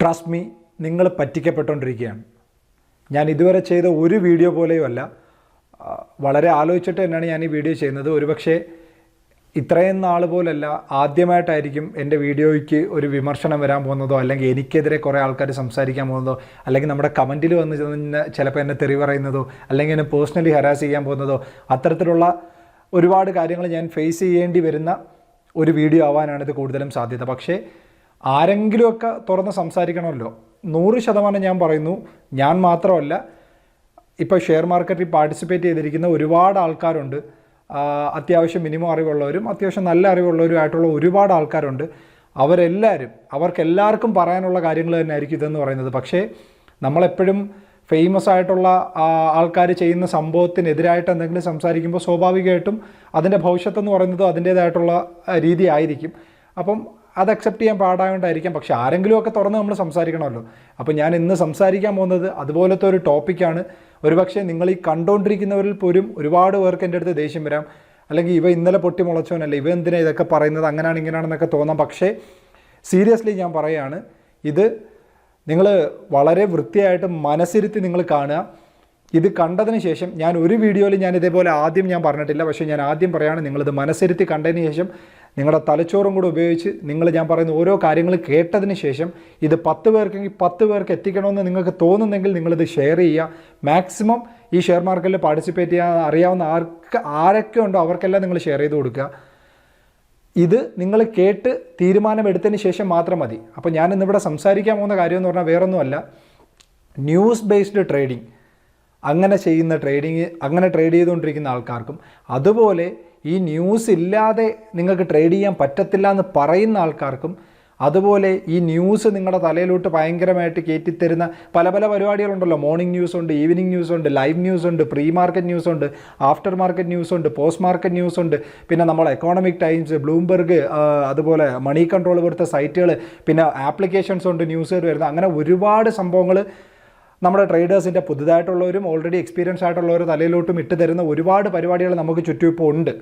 Trust me നിങ്ങൾ പറ്റിക്കപ്പെട്ടുകൊണ്ടിരിക്കുകയാണ്. ഞാൻ ഇതുവരെ ചെയ്ത ഒരു വീഡിയോ പോലെയും അല്ല. വളരെ ആലോചിച്ചിട്ട് തന്നെയാണ് ഞാൻ ഈ വീഡിയോ ചെയ്യുന്നത്. ഒരുപക്ഷെ ഇത്രയും നാൾ പോലല്ല ആദ്യമായിട്ടായിരിക്കും എന്റെ വീഡിയോയ്ക്ക് ഒരു വിമർശനം വരാൻ പോകുന്നതോ അല്ലെങ്കിൽ എനിക്കെതിരെ കുറേ ആൾക്കാർ സംസാരിക്കാൻ പോകുന്നതോ അല്ലെങ്കിൽ നമ്മുടെ കമന്റിൽ വന്ന് ചെന്ന് ചിലപ്പോൾ എന്നെ തെറി പറയുന്നതോ അല്ലെങ്കിൽ എന്നെ പേഴ്സണലി ഹരാസ് ചെയ്യാൻ പോകുന്നതോ അത്തരത്തിലുള്ള ഒരുപാട് കാര്യങ്ങൾ ഞാൻ ഫേസ് ചെയ്യേണ്ടി വരുന്ന ഒരു വീഡിയോ ആവാനാണ് ഇത് കൂടുതലും സാധ്യത. പക്ഷേ ആരെങ്കിലുമൊക്കെ തുറന്ന് സംസാരിക്കണമല്ലോ. നൂറ് ശതമാനം ഞാൻ പറയുന്നു. ഞാൻ മാത്രമല്ല ഇപ്പോൾ ഷെയർ മാർക്കറ്റിൽ പാർട്ടിസിപ്പേറ്റ് ചെയ്തിരിക്കുന്ന ഒരുപാട് ആൾക്കാരുണ്ട്. അത്യാവശ്യം മിനിമം അറിവുള്ളവരും അത്യാവശ്യം നല്ല അറിവുള്ളവരുമായിട്ടുള്ള ഒരുപാട് ആൾക്കാരുണ്ട്. അവരെല്ലാവരും അവർക്കെല്ലാവർക്കും പറയാനുള്ള കാര്യങ്ങൾ തന്നെ ആയിരിക്കും ഇതെന്ന് പറയുന്നത്. പക്ഷേ നമ്മളെപ്പോഴും ഫേമസ് ആയിട്ടുള്ള ആൾക്കാർ ചെയ്യുന്ന സംഭവത്തിനെതിരായിട്ട് എന്തെങ്കിലും സംസാരിക്കുമ്പോൾ സ്വാഭാവികമായിട്ടും അതിന്റെ ഭവിഷ്യത്ത് എന്ന് പറയുന്നത് അതിന്റേതായിട്ടുള്ള രീതി ആയിരിക്കും. അപ്പം അത് അക്സെപ്റ്റ് ചെയ്യാൻ പാടായോണ്ടായിരിക്കാം. പക്ഷെ ആരെങ്കിലുമൊക്കെ തുറന്ന് നമ്മൾ സംസാരിക്കണമല്ലോ. അപ്പോൾ ഞാൻ ഇന്ന് സംസാരിക്കാൻ പോകുന്നത് അതുപോലത്തെ ഒരു ടോപ്പിക്കാണ് ഒരുപക്ഷെ നിങ്ങൾ ഈ കണ്ടുകൊണ്ടിരിക്കുന്നവരിൽ പോലും ഒരുപാട് പേർക്ക് എന്റെ അടുത്ത് ദേഷ്യം വരാം. അല്ലെങ്കിൽ ഇവ ഇന്നലെ പൊട്ടി മുളച്ചവനല്ല ഇവ എന്തിനാ ഇതൊക്കെ പറയുന്നത് അങ്ങനെയാണ് ഇങ്ങനെയാണെന്നൊക്കെ തോന്നാം. പക്ഷേ സീരിയസ്ലി ഞാൻ പറയുകയാണ് ഇത് നിങ്ങൾ വളരെ വൃത്തിയായിട്ട് മനസ്സിരുത്തി നിങ്ങൾ കാണുക. ഇത് കണ്ടതിന് ശേഷം ഞാൻ ഒരു വീഡിയോയിൽ ഞാൻ ഇതേപോലെ ആദ്യം ഞാൻ പറഞ്ഞിട്ടില്ല. പക്ഷേ ഞാൻ ആദ്യം പറയുകയാണ് നിങ്ങളിത് മനസ്സിരുത്തി കണ്ടതിന് ശേഷം നിങ്ങളുടെ തലച്ചോറും കൂടെ ഉപയോഗിച്ച് നിങ്ങൾ ഞാൻ പറയുന്ന ഓരോ കാര്യങ്ങൾ കേട്ടതിന് ശേഷം ഇത് പത്ത് പേർക്കെങ്കിൽ പത്ത് പേർക്ക് എത്തിക്കണമെന്ന് നിങ്ങൾക്ക് തോന്നുന്നെങ്കിൽ നിങ്ങളിത് ഷെയർ ചെയ്യുക. മാക്സിമം ഈ ഷെയർ മാർക്കറ്റിൽ പാർട്ടിസിപ്പേറ്റ് ചെയ്യാൻ അറിയാവുന്ന ആർക്ക് ആരൊക്കെ ഉണ്ടോ അവർക്കെല്ലാം നിങ്ങൾ ഷെയർ ചെയ്ത് കൊടുക്കുക. ഇത് നിങ്ങൾ കേട്ട് തീരുമാനമെടുത്തതിന് ശേഷം മാത്രം മതി. അപ്പോൾ ഞാൻ ഇന്നിവിടെ സംസാരിക്കാൻ പോകുന്ന കാര്യം എന്ന് പറഞ്ഞാൽ വേറൊന്നുമല്ല. ന്യൂസ് ബേസ്ഡ് ട്രേഡിംഗ് അങ്ങനെ ചെയ്യുന്ന ട്രേഡിങ് അങ്ങനെ ട്രേഡ് ചെയ്തുകൊണ്ടിരിക്കുന്ന ആൾക്കാർക്കും അതുപോലെ ഈ ന്യൂസ് ഇല്ലാതെ നിങ്ങൾക്ക് ട്രേഡ് ചെയ്യാൻ പറ്റത്തില്ല എന്ന് പറയുന്ന ആൾക്കാർക്കും അതുപോലെ ഈ ന്യൂസ് നിങ്ങളുടെ തലയിലോട്ട് ഭയങ്കരമായിട്ട് കയറ്റിത്തരുന്ന പല പല പരിപാടികളുണ്ടല്ലോ. മോർണിംഗ് ന്യൂസ് ഉണ്ട് ഈവനിങ് ന്യൂസ് ഉണ്ട് ലൈവ് ന്യൂസ് ഉണ്ട് പ്രീ മാർക്കറ്റ് ന്യൂസ് ഉണ്ട് ആഫ്റ്റർ മാർക്കറ്റ് ന്യൂസ് ഉണ്ട് പോസ്റ്റ് മാർക്കറ്റ് ന്യൂസ് ഉണ്ട്. പിന്നെ നമ്മൾ എക്കോണമിക് ടൈംസ് ബ്ലൂംബെർഗ് അതുപോലെ മണി കൺട്രോൾ പോലത്തെ സൈറ്റുകൾ പിന്നെ ആപ്ലിക്കേഷൻസ് ഉണ്ട് ന്യൂസുകൾ വരുന്നത്. അങ്ങനെ ഒരുപാട് സംഭവങ്ങൾ നമ്മുടെ ട്രേഡേഴ്സിന്റെ പുതുതായിട്ടുള്ളവരും ഓൾറെഡി എക്സ്പീരിയൻസ് ആയിട്ടുള്ളവരും തലയിലോട്ടും ഇട്ട് തരുന്ന ഒരുപാട് പരിപാടികൾ നമുക്ക് ചുറ്റും ഇപ്പോൾ ഉണ്ട്.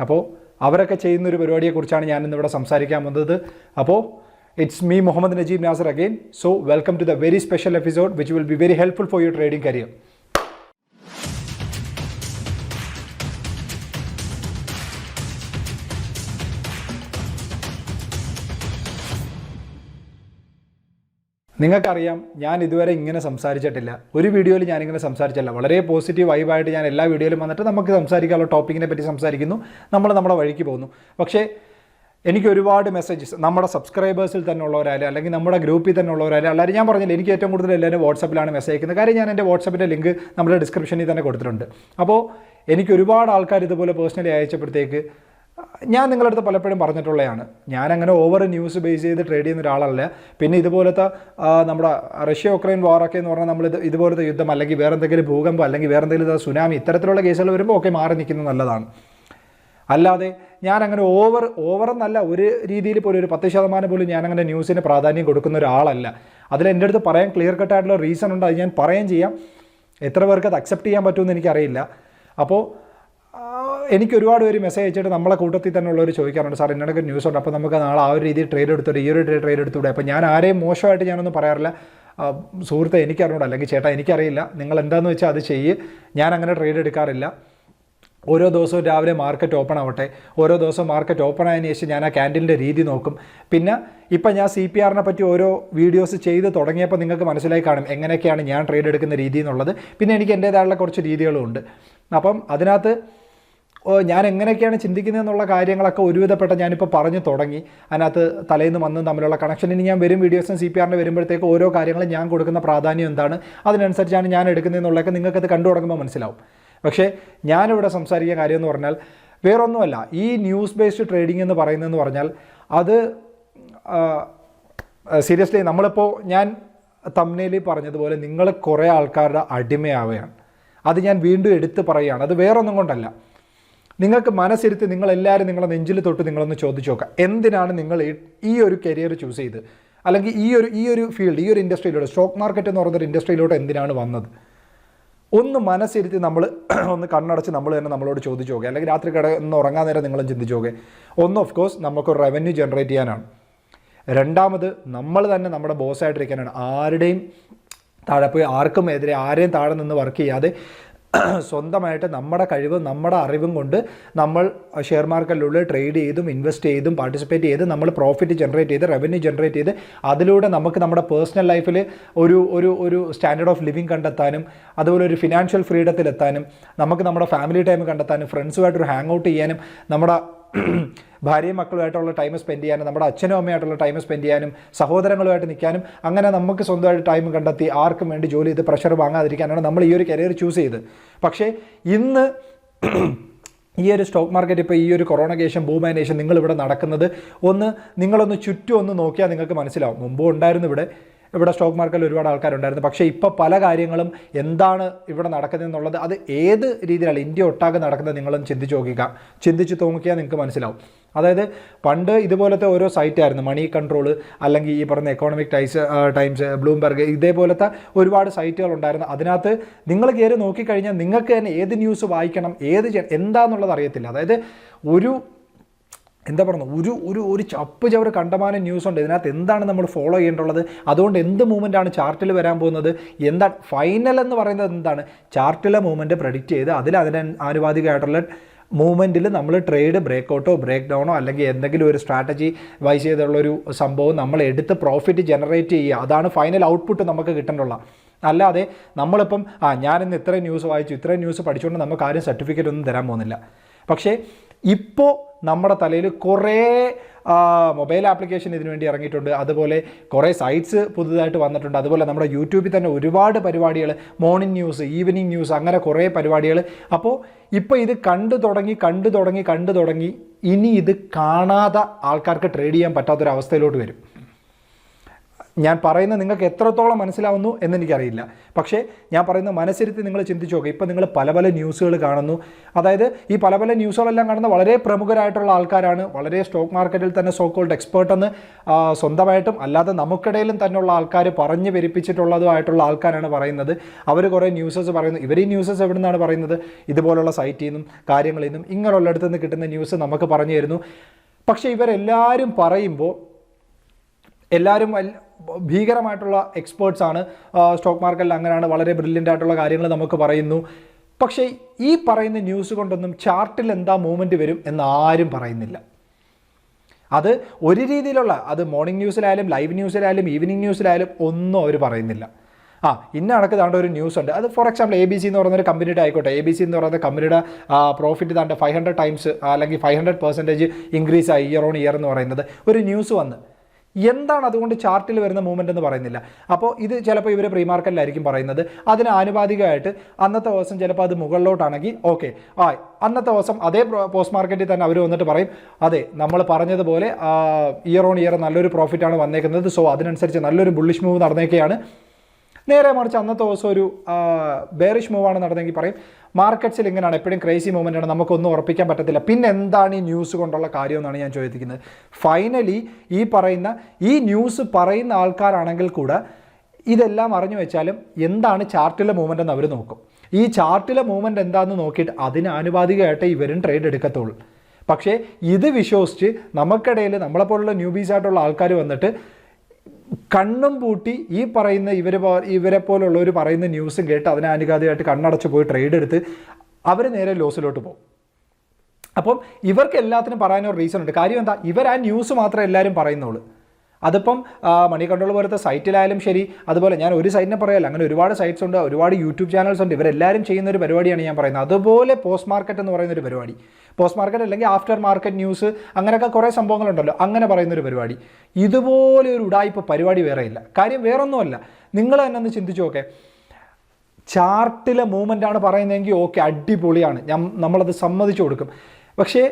അപ്പോൾ അവരൊക്കെ ചെയ്യുന്ന ഒരു പരിപാടിയെക്കുറിച്ചാണ് ഞാൻ ഇന്നിവിടെ സംസാരിക്കാൻ വന്നത്. അപ്പോൾ it's me Muhammad Najeeb Nasar again so welcome to the very special episode which will be very helpful for your trading career നിങ്ങൾക്കറിയാം ഞാൻ ഇതുവരെ ഇങ്ങനെ സംസാരിച്ചിട്ടില്ല. ഒരു വീഡിയോയിൽ ഞാനിങ്ങനെ സംസാരിച്ചല്ല. വളരെ പോസിറ്റീവ് വൈബായിട്ട് ഞാൻ എല്ലാ വീഡിയോയിലും വന്നിട്ട് നമുക്ക് സംസാരിക്കാനുള്ള ടോപ്പിക്കിനെ പറ്റി സംസാരിക്കുന്നു. നമ്മൾ നമ്മുടെ വഴിക്ക് പോകുന്നു. പക്ഷേ എനിക്ക് ഒരുപാട് മെസ്സേജസ് നമ്മുടെ സബ്സ്ക്രൈബേഴ്സിൽ തന്നെ ഉള്ളവരായാലും അല്ലെങ്കിൽ നമ്മുടെ ഗ്രൂപ്പിൽ തന്നെ ഉള്ളവരായാലും എല്ലാവരും ഞാൻ പറഞ്ഞില്ല എനിക്ക് ഏറ്റവും കൂടുതൽ എല്ലാവരും വാട്സപ്പിലാണ് മെസ്സേജ് അയക്കുന്നത്. കാര്യം ഞാൻ എന്റെ വാട്സപ്പിന്റെ ലിങ്ക് നമ്മുടെ ഡിസ്ക്രിപ്ഷനിൽ തന്നെ കൊടുത്തിട്ടുണ്ട്. അപ്പോൾ എനിക്ക് ഒരുപാട് ആൾക്കാർ ഇതുപോലെ പേഴ്സണലി അയച്ചപ്പോഴത്തേക്ക് ഞാൻ നിങ്ങളുടെ അടുത്ത് പലപ്പോഴും പറഞ്ഞിട്ടുള്ളതാണ് ഞാനങ്ങനെ ഓവർ ന്യൂസ് ബേസ് ചെയ്ത് ട്രേഡ് ചെയ്യുന്ന ഒരാളല്ല. പിന്നെ ഇതുപോലത്തെ നമ്മുടെ റഷ്യ ഉക്രൈൻ വാറൊക്കെ എന്ന് പറഞ്ഞാൽ നമ്മൾ ഇത് ഇതുപോലത്തെ യുദ്ധം അല്ലെങ്കിൽ വേറെ എന്തെങ്കിലും ഭൂകമ്പം അല്ലെങ്കിൽ വേറെ എന്തെങ്കിലും സുനാമി ഇത്തരത്തിലുള്ള കേസുകൾ വരുമ്പോൾ ഒക്കെ മാറി നിൽക്കുന്നത് നല്ലതാണ്. അല്ലാതെ ഞാനങ്ങനെ ഓവർ ഓവർ എന്നല്ല ഒരു രീതിയിൽ പോലും ഒരു പത്ത് ശതമാനം പോലും ഞാനങ്ങനെ ന്യൂസിന് പ്രാധാന്യം കൊടുക്കുന്ന ഒരാളല്ല. അതിൽ എന്റെ അടുത്ത് പറയാൻ ക്ലിയർ കട്ടായിട്ടുള്ള റീസൺ ഉണ്ട് അത് ഞാൻ പറയുകയും ചെയ്യാം. എത്ര പേർക്ക് അത് അക്സെപ്റ്റ് ചെയ്യാൻ പറ്റുമെന്ന് എനിക്കറിയില്ല. അപ്പോൾ എനിക്ക് ഒരുപാട് പേര് മെസ്സേജ് അയച്ചിട്ട് നമ്മളെ കൂട്ടത്തിൽ തന്നെ ഉള്ളവർ ചോദിക്കാറുണ്ട്. സാർ എന്നൊക്കെ ന്യൂസ് ഉണ്ട്. അപ്പോൾ നമുക്ക് നാളെ ആ ഒരു രീതിയിൽ ട്രേഡ് എടുത്തൂടെ ഈ ഒരു ട്രേഡ് എടുത്തൂടെ? അപ്പോൾ ഞാൻ ആരെയും മോശമായിട്ട് ഞാനൊന്നും പറയാറില്ല. സുഹൃത്തെ എനിക്കറിഞ്ഞൂടാ. അല്ലെങ്കിൽ ചേട്ടാ എനിക്കറിയില്ല. നിങ്ങൾ എന്താണെന്ന് വെച്ചാൽ അത് ചെയ്യ്. ഞാൻ അങ്ങനെ ട്രേഡ് എടുക്കാറില്ല. ഓരോ ദിവസവും രാവിലെ മാർക്കറ്റ് ഓപ്പൺ ആവട്ടെ. ഓരോ ദിവസവും മാർക്കറ്റ് ഓപ്പൺ ആയതിനു ശേഷം ഞാൻ ആ ക്യാൻഡിലിന്റെ രീതി നോക്കും. പിന്നെ ഇപ്പം ഞാൻ സി പി ആറിനെ പറ്റി ഓരോ വീഡിയോസ് ചെയ്ത് തുടങ്ങിയപ്പോൾ നിങ്ങൾക്ക് മനസ്സിലായി കാണും എങ്ങനെയൊക്കെയാണ് ഞാൻ ട്രേഡ് എടുക്കുന്ന രീതി എന്നുള്ളത്. പിന്നെ എനിക്ക് എന്റേതായുള്ള കുറച്ച് രീതികളും ഉണ്ട് അപ്പം അതിനകത്ത് ഞാൻ എങ്ങനെയൊക്കെയാണ് ചിന്തിക്കുന്നത് എന്നുള്ള കാര്യങ്ങളൊക്കെ ഒരുവിധപ്പെട്ട ഞാനിപ്പോൾ പറഞ്ഞു തുടങ്ങി. അതിനകത്ത് തലേന്ന് വന്നും തമ്മിലുള്ള കണക്ഷൻ ഇനി ഞാൻ വരും വീഡിയോസും സി പി ആറിന് വരുമ്പോഴത്തേക്ക് ഓരോ കാര്യങ്ങളും ഞാൻ കൊടുക്കുന്ന പ്രാധാന്യം എന്താണ്? അതിനനുസരിച്ചാണ് ഞാൻ എടുക്കുന്നതെന്നുള്ളതൊക്കെ നിങ്ങൾക്കത് കണ്ടു തുടങ്ങുമ്പോൾ മനസ്സിലാവും. പക്ഷേ ഞാനിവിടെ സംസാരിക്കുന്ന കാര്യം എന്ന് പറഞ്ഞാൽ വേറൊന്നുമല്ല. ഈ ന്യൂസ് ബേസ്ഡ് ട്രേഡിംഗ് എന്ന് പറയുന്നതെന്ന് പറഞ്ഞാൽ അത് സീരിയസ്ലി നമ്മളിപ്പോൾ ഞാൻ തമ്മിലിൽ പറഞ്ഞതുപോലെ നിങ്ങൾ കുറേ ആൾക്കാരുടെ അടിമയാവുകയാണ്. അത് ഞാൻ വീണ്ടും എടുത്ത് പറയുകയാണ്. അത് വേറൊന്നും കൊണ്ടല്ല. നിങ്ങൾക്ക് മനസ്സിരുത്തി നിങ്ങളെല്ലാവരും നിങ്ങളെ നെഞ്ചിൽ തൊട്ട് നിങ്ങളൊന്ന് ചോദിച്ചു നോക്കുക എന്തിനാണ് നിങ്ങൾ ഈ- ഒരു കരിയർ ചൂസ് ചെയ്ത്? അല്ലെങ്കിൽ ഈ ഒരു ഈ ഒരു ഫീൽഡ് ഈ ഒരു ഇൻഡസ്ട്രിയിലൂടെ സ്റ്റോക്ക് മാർക്കറ്റ് എന്ന് പറയുന്ന ഒരു ഇൻഡസ്ട്രിയിലോട്ട് എന്തിനാണ് വന്നത്? ഒന്ന് മനസ്സിരുത്തി നമ്മൾ ഒന്ന് കണ്ണടച്ച് നമ്മൾ തന്നെ നമ്മളോട് ചോദിച്ചു നോക്കുക. അല്ലെങ്കിൽ രാത്രി കിടന്ന് ഉറങ്ങാൻ നേരം നിങ്ങളും ചിന്തിച്ചു നോക്കുക. ഒന്ന് ഓഫ് കോഴ്സ് നമുക്ക് റവന്യൂ ജനറേറ്റ് ചെയ്യാനാണ്. രണ്ടാമത് നമ്മൾ തന്നെ നമ്മുടെ ബോസ് ബോസായിട്ടിരിക്കാനാണ് ആരുടെയും താഴെ പോയി ആർക്കും എതിരെ ആരെയും താഴെ നിന്ന് വർക്ക് ചെയ്യാതെ സ്വന്തമായിട്ട് നമ്മുടെ കഴിവും നമ്മുടെ അറിവും കൊണ്ട് നമ്മൾ ഷെയർ മാർക്കറ്റിലുള്ള ട്രേഡ് ചെയ്തും ഇൻവെസ്റ്റ് ചെയ്തും പാർട്ടിസിപ്പേറ്റ് ചെയ്ത് നമ്മൾ പ്രോഫിറ്റ് ജനറേറ്റ് ചെയ്ത് റവന്യൂ ജനറേറ്റ് ചെയ്ത് അതിലൂടെ നമുക്ക് നമ്മുടെ പേഴ്സണൽ ലൈഫിൽ ഒരു ഒരു ഒരു സ്റ്റാൻഡേർഡ് ഓഫ് ലിവിങ് കണ്ടെത്താനും അതുപോലെ ഒരു ഫിനാൻഷ്യൽ ഫ്രീഡത്തിലെത്താനും നമുക്ക് നമ്മുടെ ഫാമിലി ടൈം കണ്ടെത്താനും ഫ്രണ്ട്സുമായിട്ടൊരു ഹാങ് ഔട്ട് ചെയ്യാനും നമ്മുടെ ഭാര്യയും മക്കളുമായിട്ടുള്ള ടൈം സ്പെൻഡ് ചെയ്യാനും നമ്മുടെ അച്ഛനും അമ്മയായിട്ടുള്ള ടൈം സ്പെൻഡ് ചെയ്യാനും സഹോദരങ്ങളുമായിട്ട് നിൽക്കാനും അങ്ങനെ നമുക്ക് സ്വന്തമായിട്ട് ടൈം കണ്ടെത്തി ആർക്കും വേണ്ടി ജോലി ചെയ്ത് പ്രഷർ വാങ്ങാതിരിക്കാനാണ് നമ്മൾ ഈ ഒരു കരിയർ ചൂസ് ചെയ്ത്. പക്ഷേ ഇന്ന് ഈ ഒരു സ്റ്റോക്ക് മാർക്കറ്റ് ഇപ്പോൾ ഈ ഒരു കൊറോണ കേശം ഭൂമാനേഷം നിങ്ങളിവിടെ നടക്കുന്നത് ഒന്ന് നിങ്ങളൊന്ന് ചുറ്റും ഒന്ന് നോക്കിയാൽ നിങ്ങൾക്ക് മനസ്സിലാവും. മുമ്പും ഉണ്ടായിരുന്നു ഇവിടെ. ഇവിടെ സ്റ്റോക്ക് മാർക്കറ്റിൽ ഒരുപാട് ആൾക്കാരുണ്ടായിരുന്നു. പക്ഷേ ഇപ്പോൾ പല കാര്യങ്ങളും എന്താണ് ഇവിടെ നടക്കുന്നതെന്നുള്ളത് അത് ഏത് രീതിയിലാണ് ഇന്ത്യ ഒട്ടാകെ നടക്കുന്നത് നിങ്ങളും ചിന്തിച്ച് നോക്കുക ചിന്തിച്ച് നോക്കിയാൽ നിങ്ങൾക്ക് മനസ്സിലാവും. അതായത് പണ്ട് ഇതുപോലത്തെ ഓരോ സൈറ്റായിരുന്നു മണി കൺട്രോൾ അല്ലെങ്കിൽ ഈ പറഞ്ഞ എക്കോണമിക് ടൈസ് ടൈംസ് ബ്ലൂംബർഗ് ഇതേപോലത്തെ ഒരുപാട് സൈറ്റുകൾ ഉണ്ടായിരുന്നു. അതിനകത്ത് നിങ്ങൾ കയറി നോക്കിക്കഴിഞ്ഞാൽ നിങ്ങൾക്ക് തന്നെ ഏത് ന്യൂസ് വായിക്കണം ഏത് എന്താണെന്നുള്ളത് അറിയത്തില്ല. അതായത് ഒരു എന്താ പറയുന്നത്? ഒരു ഒരു ഒരു ചപ്പ് ചവറ് കണ്ടമാനം ന്യൂസ് ഉണ്ട് ഇതിനകത്ത് എന്താണ് നമ്മൾ ഫോളോ ചെയ്യേണ്ടുള്ളത് അതുകൊണ്ട് എന്ത് മൂവ്മെന്റ് ആണ് ചാർട്ടിൽ വരാൻ പോകുന്നത്? എന്താ ഫൈനൽ എന്ന് പറയുന്നത് എന്താണ്? ചാർട്ടിലെ മൂവ്മെന്റ് പ്രഡിക്റ്റ് ചെയ്ത് അതിൽ അതിന് ആനുപാതികമായിട്ടുള്ള മൂവ്മെന്റിൽ നമ്മൾ ട്രേഡ് ബ്രേക്കൗട്ടോ ബ്രേക്ക് ഡൗണോ അല്ലെങ്കിൽ എന്തെങ്കിലും ഒരു സ്ട്രാറ്റജി വൈസ് ചെയ്തുള്ളൊരു സംഭവം നമ്മൾ എടുത്ത് പ്രോഫിറ്റ് ജനറേറ്റ് ചെയ്യുക. അതാണ് ഫൈനൽ ഔട്ട്പുട്ട് നമുക്ക് കിട്ടേണ്ടുള്ള അല്ലാതെ നമ്മളിപ്പം ആ ഞാനിന്ന് ഇത്രയും ന്യൂസ് വായിച്ചു ഇത്രയും ന്യൂസ് പഠിച്ചുകൊണ്ട് നമുക്ക് ആരും സർട്ടിഫിക്കറ്റ് ഒന്നും തരാൻ പോകുന്നില്ല. പക്ഷേ ഇപ്പോൾ നമ്മുടെ തലയിൽ കുറേ മൊബൈൽ ആപ്ലിക്കേഷൻ ഇതിനു വേണ്ടി ഇറങ്ങിയിട്ടുണ്ട്. അതുപോലെ കുറേ സൈറ്റ്സ് പുതുതായിട്ട് വന്നിട്ടുണ്ട്. അതുപോലെ നമ്മുടെ യൂട്യൂബിൽ തന്നെ ഒരുപാട് പരിപാടികൾ മോർണിംഗ് ന്യൂസ് ഈവനിങ് ന്യൂസ് അങ്ങനെ കുറേ പരിപാടികൾ. അപ്പോൾ ഇപ്പോൾ ഇത് കണ്ടു തുടങ്ങി കണ്ടു തുടങ്ങി കണ്ടു തുടങ്ങി ഇനി ഇത് കാണാതെ ആൾക്കാർക്ക് ട്രേഡ് ചെയ്യാൻ പറ്റാത്തൊരവസ്ഥയിലോട്ട് വരും. ഞാൻ പറയുന്നത് നിങ്ങൾക്ക് എത്രത്തോളം മനസ്സിലാവുന്നു എന്നെനിക്കറിയില്ല പക്ഷേ ഞാൻ പറയുന്ന മനസ്സിരുത്തി നിങ്ങൾ ചിന്തിച്ച് നോക്കുക ഇപ്പം നിങ്ങൾ പല പല ന്യൂസുകൾ കാണുന്നു. അതായത് ഈ പല പല ന്യൂസുകളെല്ലാം കാണുന്ന വളരെ പ്രമുഖരായിട്ടുള്ള ആൾക്കാരാണ്. വളരെ സ്റ്റോക്ക് മാർക്കറ്റിൽ തന്നെ സോക്കോൾഡ് എക്സ്പേർട്ട് എന്ന് സ്വന്തമായിട്ടും അല്ലാതെ നമുക്കിടയിലും തന്നെയുള്ള ആൾക്കാർ പറഞ്ഞ് പെരുപ്പിച്ചിട്ടുള്ളതുമായിട്ടുള്ള ആൾക്കാരാണ് പറയുന്നത്. അവർ കുറേ ന്യൂസസ് പറയുന്നു. ഇവർ ഈ ന്യൂസസ് എവിടെ നിന്നാണ് പറയുന്നത്? ഇതുപോലുള്ള സൈറ്റിൽ നിന്നും കാര്യങ്ങളിൽ നിന്നും ഇങ്ങനെയുള്ള നിന്ന് കിട്ടുന്ന ന്യൂസ് നമുക്ക് പറഞ്ഞു തരുന്നു. പക്ഷേ ഇവരെല്ലാവരും പറയുമ്പോൾ എല്ലാവരും ഭീകരമായിട്ടുള്ള എക്സ്പേർട്സ് ആണ്. സ്റ്റോക്ക് മാർക്കറ്റിൽ അങ്ങനെയാണ് വളരെ ബ്രില്യന്റ് ആയിട്ടുള്ള കാര്യങ്ങൾ നമുക്ക് പറയുന്നു. പക്ഷേ ഈ പറയുന്ന ന്യൂസ് കൊണ്ടൊന്നും ചാർട്ടിൽ എന്താ മൂവ്മെന്റ് വരും എന്ന് ആരും പറയുന്നില്ല. അത് ഒരു രീതിയിലുള്ള അത് മോർണിംഗ് ന്യൂസിലായാലും ലൈവ് ന്യൂസിലായാലും ഈവനിങ് ന്യൂസിലായാലും ഒന്നും അവർ പറയുന്നില്ല. ആ ഇന്ന കണക്ക് താണ്ട ഒരു ന്യൂസ് ഉണ്ട്. അത് for example A B C എന്ന് പറയുന്ന ഒരു കമ്പനിയുടെ ആയിക്കോട്ടെ. എ ബി സി എന്ന് പറയുന്ന കമ്പനിയുടെ പ്രോഫിറ്റ് താണ്ട് ഫൈവ് ഹൺഡ്രഡ് ടൈംസ് അല്ലെങ്കിൽ ഫൈവ് ഹൺഡ്രഡ് പെർസെന്റേജ് ഇൻക്രീസ് ആയി ഇയർ ഓൺ ഇയർ എന്ന് പറയുന്നത്. ഒരു ന്യൂസ് വന്ന്. എന്താണ് അതുകൊണ്ട് ചാർട്ടിൽ വരുന്ന മൂവ്മെന്റ് എന്ന് പറയുന്നില്ല. അപ്പോൾ ഇത് ചിലപ്പോൾ ഇവർ പ്രീ മാർക്കറ്റിലായിരിക്കും പറയുന്നത്. അതിന് ആനുപാതികമായിട്ട് അന്നത്തെ ദിവസം ചിലപ്പോൾ അത് മുകളിലോട്ടാണെങ്കിൽ ഓക്കെ ആ അന്നത്തെ ദിവസം അതേ പോസ്റ്റ് മാർക്കറ്റിൽ തന്നെ അവർ വന്നിട്ട് പറയും അതെ നമ്മൾ പറഞ്ഞതുപോലെ ഇയർ ഓൺ ഇയർ നല്ലൊരു പ്രോഫിറ്റാണ് വന്നേക്കുന്നത്. സോ അതിനനുസരിച്ച് നല്ലൊരു ബുള്ളിഷ് മൂവ് നടന്നേക്കുകയാണ് നേരെ മറിച്ച് അന്നത്തെ ദിവസം ഒരു ബേറിഷ് മൂവാണ് നടന്നെങ്കിൽ പറയും മാർക്കറ്റ്സിൽ ഇങ്ങനെയാണ് എപ്പോഴും ക്രേസി മൂവ്മെന്റ് ആണ് നമുക്കൊന്നും ഉറപ്പിക്കാൻ പറ്റത്തില്ല. പിന്നെ എന്താണ് ഈ ന്യൂസ് കൊണ്ടുള്ള കാര്യം എന്നാണ് ഞാൻ ചോദിക്കുന്നത്. ഫൈനലി ഈ പറയുന്ന ഈ ന്യൂസ് പറയുന്ന ആൾക്കാരാണെങ്കിൽ കൂടെ ഇതെല്ലാം അറിഞ്ഞു വെച്ചാലും എന്താണ് ചാർട്ടിലെ മൂവ്മെന്റ് എന്ന് അവർ നോക്കും. ഈ ചാർട്ടിലെ മൂവ്മെന്റ് എന്താണെന്ന് നോക്കിയിട്ട് അതിന് ആനുപാതികമായിട്ട് ഇവരും ട്രേഡ് എടുക്കത്തുള്ളൂ. പക്ഷേ ഇത് വിശ്വസിച്ച് നമുക്കിടയിൽ നമ്മളെപ്പോലുള്ള ന്യൂബീസ് ആയിട്ടുള്ള ആൾക്കാർ വന്നിട്ട് കണ്ണും പൂട്ടി ഈ പറയുന്ന ഇവർ ഇവരെ പോലുള്ളവർ പറയുന്ന ന്യൂസും കേട്ട് അതിനെ ആനുകാതികമായിട്ട് കണ്ണടച്ച് പോയി ട്രേഡ് എടുത്ത് അവർ നേരെ ലോസിലോട്ട് പോകും. അപ്പം ഇവർക്ക് എല്ലാത്തിനും പറയാനൊരു റീസൺ ഉണ്ട്. കാര്യം എന്താ? ഇവർ ആ ന്യൂസ് മാത്രമേ എല്ലാവരും പറയുന്നുള്ളൂ. അതിപ്പം മണി കൺട്രോൾ പോലത്തെ സൈറ്റിലായാലും ശരി അതുപോലെ ഞാൻ ഒരു സൈറ്റിനെ പറയല്ല അങ്ങനെ ഒരുപാട് സൈറ്റ്സ് ഉണ്ട് ഒരുപാട് യൂട്യൂബ് ചാനൽസ് ഉണ്ട് ഇവരെല്ലാവരും ചെയ്യുന്ന ഒരു പരിപാടിയാണ് ഞാൻ പറയുന്നത്. അതുപോലെ പോസ്റ്റ് മാർക്കറ്റ് എന്ന് പറയുന്ന ഒരു പരിപാടി. പോസ്റ്റ് മാർക്കറ്റ് അല്ലെങ്കിൽ ആഫ്റ്റർ മാർക്കറ്റ് ന്യൂസ് അങ്ങനെയൊക്കെ കുറേ സംഭവങ്ങളുണ്ടല്ലോ അങ്ങനെ പറയുന്ന ഒരു പരിപാടി. ഇതുപോലെ ഒരു ഉടായ്പ പരിപാടി വേറെ ഇല്ല. കാര്യം വേറൊന്നുമല്ല. നിങ്ങൾ തന്നെ ഒന്ന് ചിന്തിച്ചു നോക്കേ. ചാർട്ടിലെ മൂവ്മെന്റ് ആണ് പറയുന്നതെങ്കിൽ ഓക്കെ അടിപൊളിയാണ്. ഞാൻ നമ്മളത് സമ്മതിച്ചു കൊടുക്കും. പക്ഷേ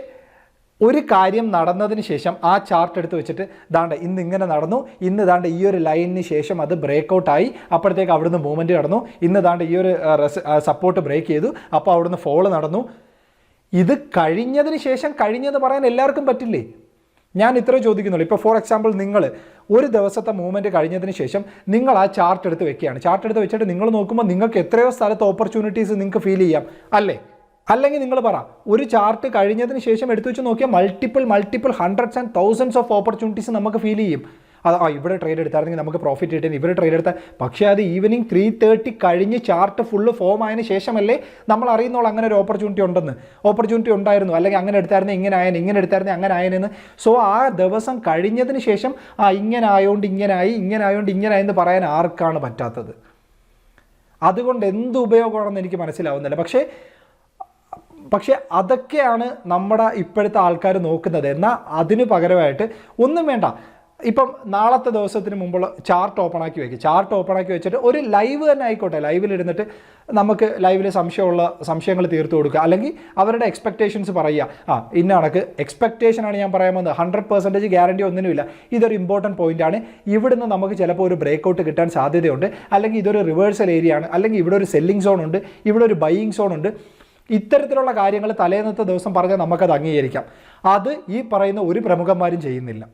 ഒരു കാര്യം നടന്നതിന് ശേഷം ആ ചാർട്ട് എടുത്ത് വെച്ചിട്ട് ദാണ്ട് ഇന്ന് ഇങ്ങനെ നടന്നു. ഇന്ന് ദാണ്ട് ഈ ഒരു ലൈനിന് ശേഷം അത് ബ്രേക്ക് ആയി. അപ്പോഴത്തേക്ക് അവിടുന്ന് മൂവ്മെന്റ് നടന്നു ഇന്ന് ദാണ്ട് ഈ ഒരു സപ്പോർട്ട് ബ്രേക്ക് ചെയ്തു. അപ്പോൾ അവിടുന്ന് ഫോൾ നടന്നു. ഇത് കഴിഞ്ഞതിന് ശേഷം കഴിഞ്ഞത് പറയാൻ എല്ലാവർക്കും പറ്റില്ലേ? ഞാൻ ഇത്ര ചോദിക്കുന്നുള്ളൂ. ഇപ്പോൾ ഫോർ എക്സാമ്പിൾ നിങ്ങൾ ഒരു ദിവസത്തെ മൂവ്മെന്റ് കഴിഞ്ഞതിന് ശേഷം നിങ്ങൾ ആ ചാർട്ട് എടുത്ത് വെക്കുകയാണ്. ചാർട്ട് എടുത്ത് വെച്ചിട്ട് നിങ്ങൾ നോക്കുമ്പോൾ നിങ്ങൾക്ക് എത്രയോ സ്ഥലത്ത് ഓപ്പർച്യൂണിറ്റീസ് നിങ്ങൾക്ക് ഫീൽ ചെയ്യാം. അല്ലേ? അല്ലെങ്കിൽ നിങ്ങൾ പറ ഒരു ചാർട്ട് കഴിഞ്ഞതിന് ശേഷം എടുത്തു വെച്ച് നോക്കിയാൽ multiple multiple hundreds and thousands of opportunities നമുക്ക് ഫീൽ ചെയ്യും. അത് ആ ഇവിടെ ട്രേഡ് എടുത്തായിരുന്നെങ്കിൽ നമുക്ക് പ്രോഫിറ്റ് കിട്ടും ഇവിടെ ട്രേഡ് എടുത്താൽ പക്ഷേ അത് ഈവനിങ് ത്രീ തേർട്ടി കഴിഞ്ഞ് ചാർട്ട് ഫുള്ള് ഫോം ആയതിനു ശേഷമല്ലേ നമ്മൾ അറിയുന്നോളൂ അങ്ങനെ ഒരു ഓപ്പർച്യൂണിറ്റി ഉണ്ടെന്ന്. ഓപ്പർച്യൂണിറ്റി ഉണ്ടായിരുന്നു അല്ലെങ്കിൽ അങ്ങനെ എടുത്തായിരുന്നു ഇങ്ങനെ ആയെന്ന് ഇങ്ങനെ എടുത്തായിരുന്നു അങ്ങനെ ആയനെന്ന്. സോ ആ ദിവസം കഴിഞ്ഞതിന് ശേഷം ആ ഇങ്ങനെ ആയതുകൊണ്ട് ഇങ്ങനെ ആയി ഇങ്ങനെ ആയതുകൊണ്ട് ഇങ്ങനെ ആയെന്ന് പറയാൻ ആർക്കാണ് പറ്റാത്തത്? അതുകൊണ്ട് എന്ത് ഉപയോഗമാണെന്ന് എനിക്ക് മനസ്സിലാവുന്നില്ല. പക്ഷേ പക്ഷേ അതൊക്കെയാണ് നമ്മുടെ ഇപ്പോഴത്തെ ആൾക്കാർ നോക്കുന്നത്. എന്നാൽ അതിന് പകരമായിട്ട് ഒന്നും വേണ്ട. ഇപ്പം നാളത്തെ ദിവസത്തിന് മുമ്പുള്ള ചാർട്ട് ഓപ്പൺ ആക്കി വെക്കുക ചാർട്ട് ഓപ്പൺ ആക്കി വെച്ചിട്ട് ഒരു ലൈവ് തന്നെ ആയിക്കോട്ടെ. ലൈവിലിരുന്നിട്ട് നമുക്ക് ലൈവിൽ സംശയമുള്ള സംശയങ്ങൾ തീർത്തു കൊടുക്കുക. അല്ലെങ്കിൽ അവരുടെ എക്സ്പെക്റ്റേഷൻസ് പറയുക. ആ ഇന്ന കണക്ക് എക്സ്പെക്റ്റേഷനാണ് ഞാൻ പറയാൻ വന്നത് ഹൺഡ്രഡ് പെർസെന്റേജ് ഗ്യാരണ്ടി ഒന്നിനുമില്ല. ഇതൊരു ഇമ്പോർട്ടന്റ് പോയിന്റ് ആണ്. ഇവിടുന്ന് നമുക്ക് ചിലപ്പോൾ ഒരു ബ്രേക്ക് ഔട്ട് കിട്ടാൻ സാധ്യതയുണ്ട്. അല്ലെങ്കിൽ ഇതൊരു റിവേഴ്സൽ ഏരിയ ആണ്. അല്ലെങ്കിൽ ഇവിടെ ഒരു സെല്ലിംഗ് സോൺ ഉണ്ട്. ഇവിടെ ഒരു ബൈയിങ് സോൺ ഉണ്ട്. ഇത്തരത്തിലുള്ള കാര്യങ്ങൾ തലേന്നത്തെ ദിവസം പറഞ്ഞാൽ നമുക്കത് അംഗീകരിക്കാം. അത് ഈ പറയുന്ന ഒരു പ്രമുഖന്മാരും ചെയ്യുന്നില്ല.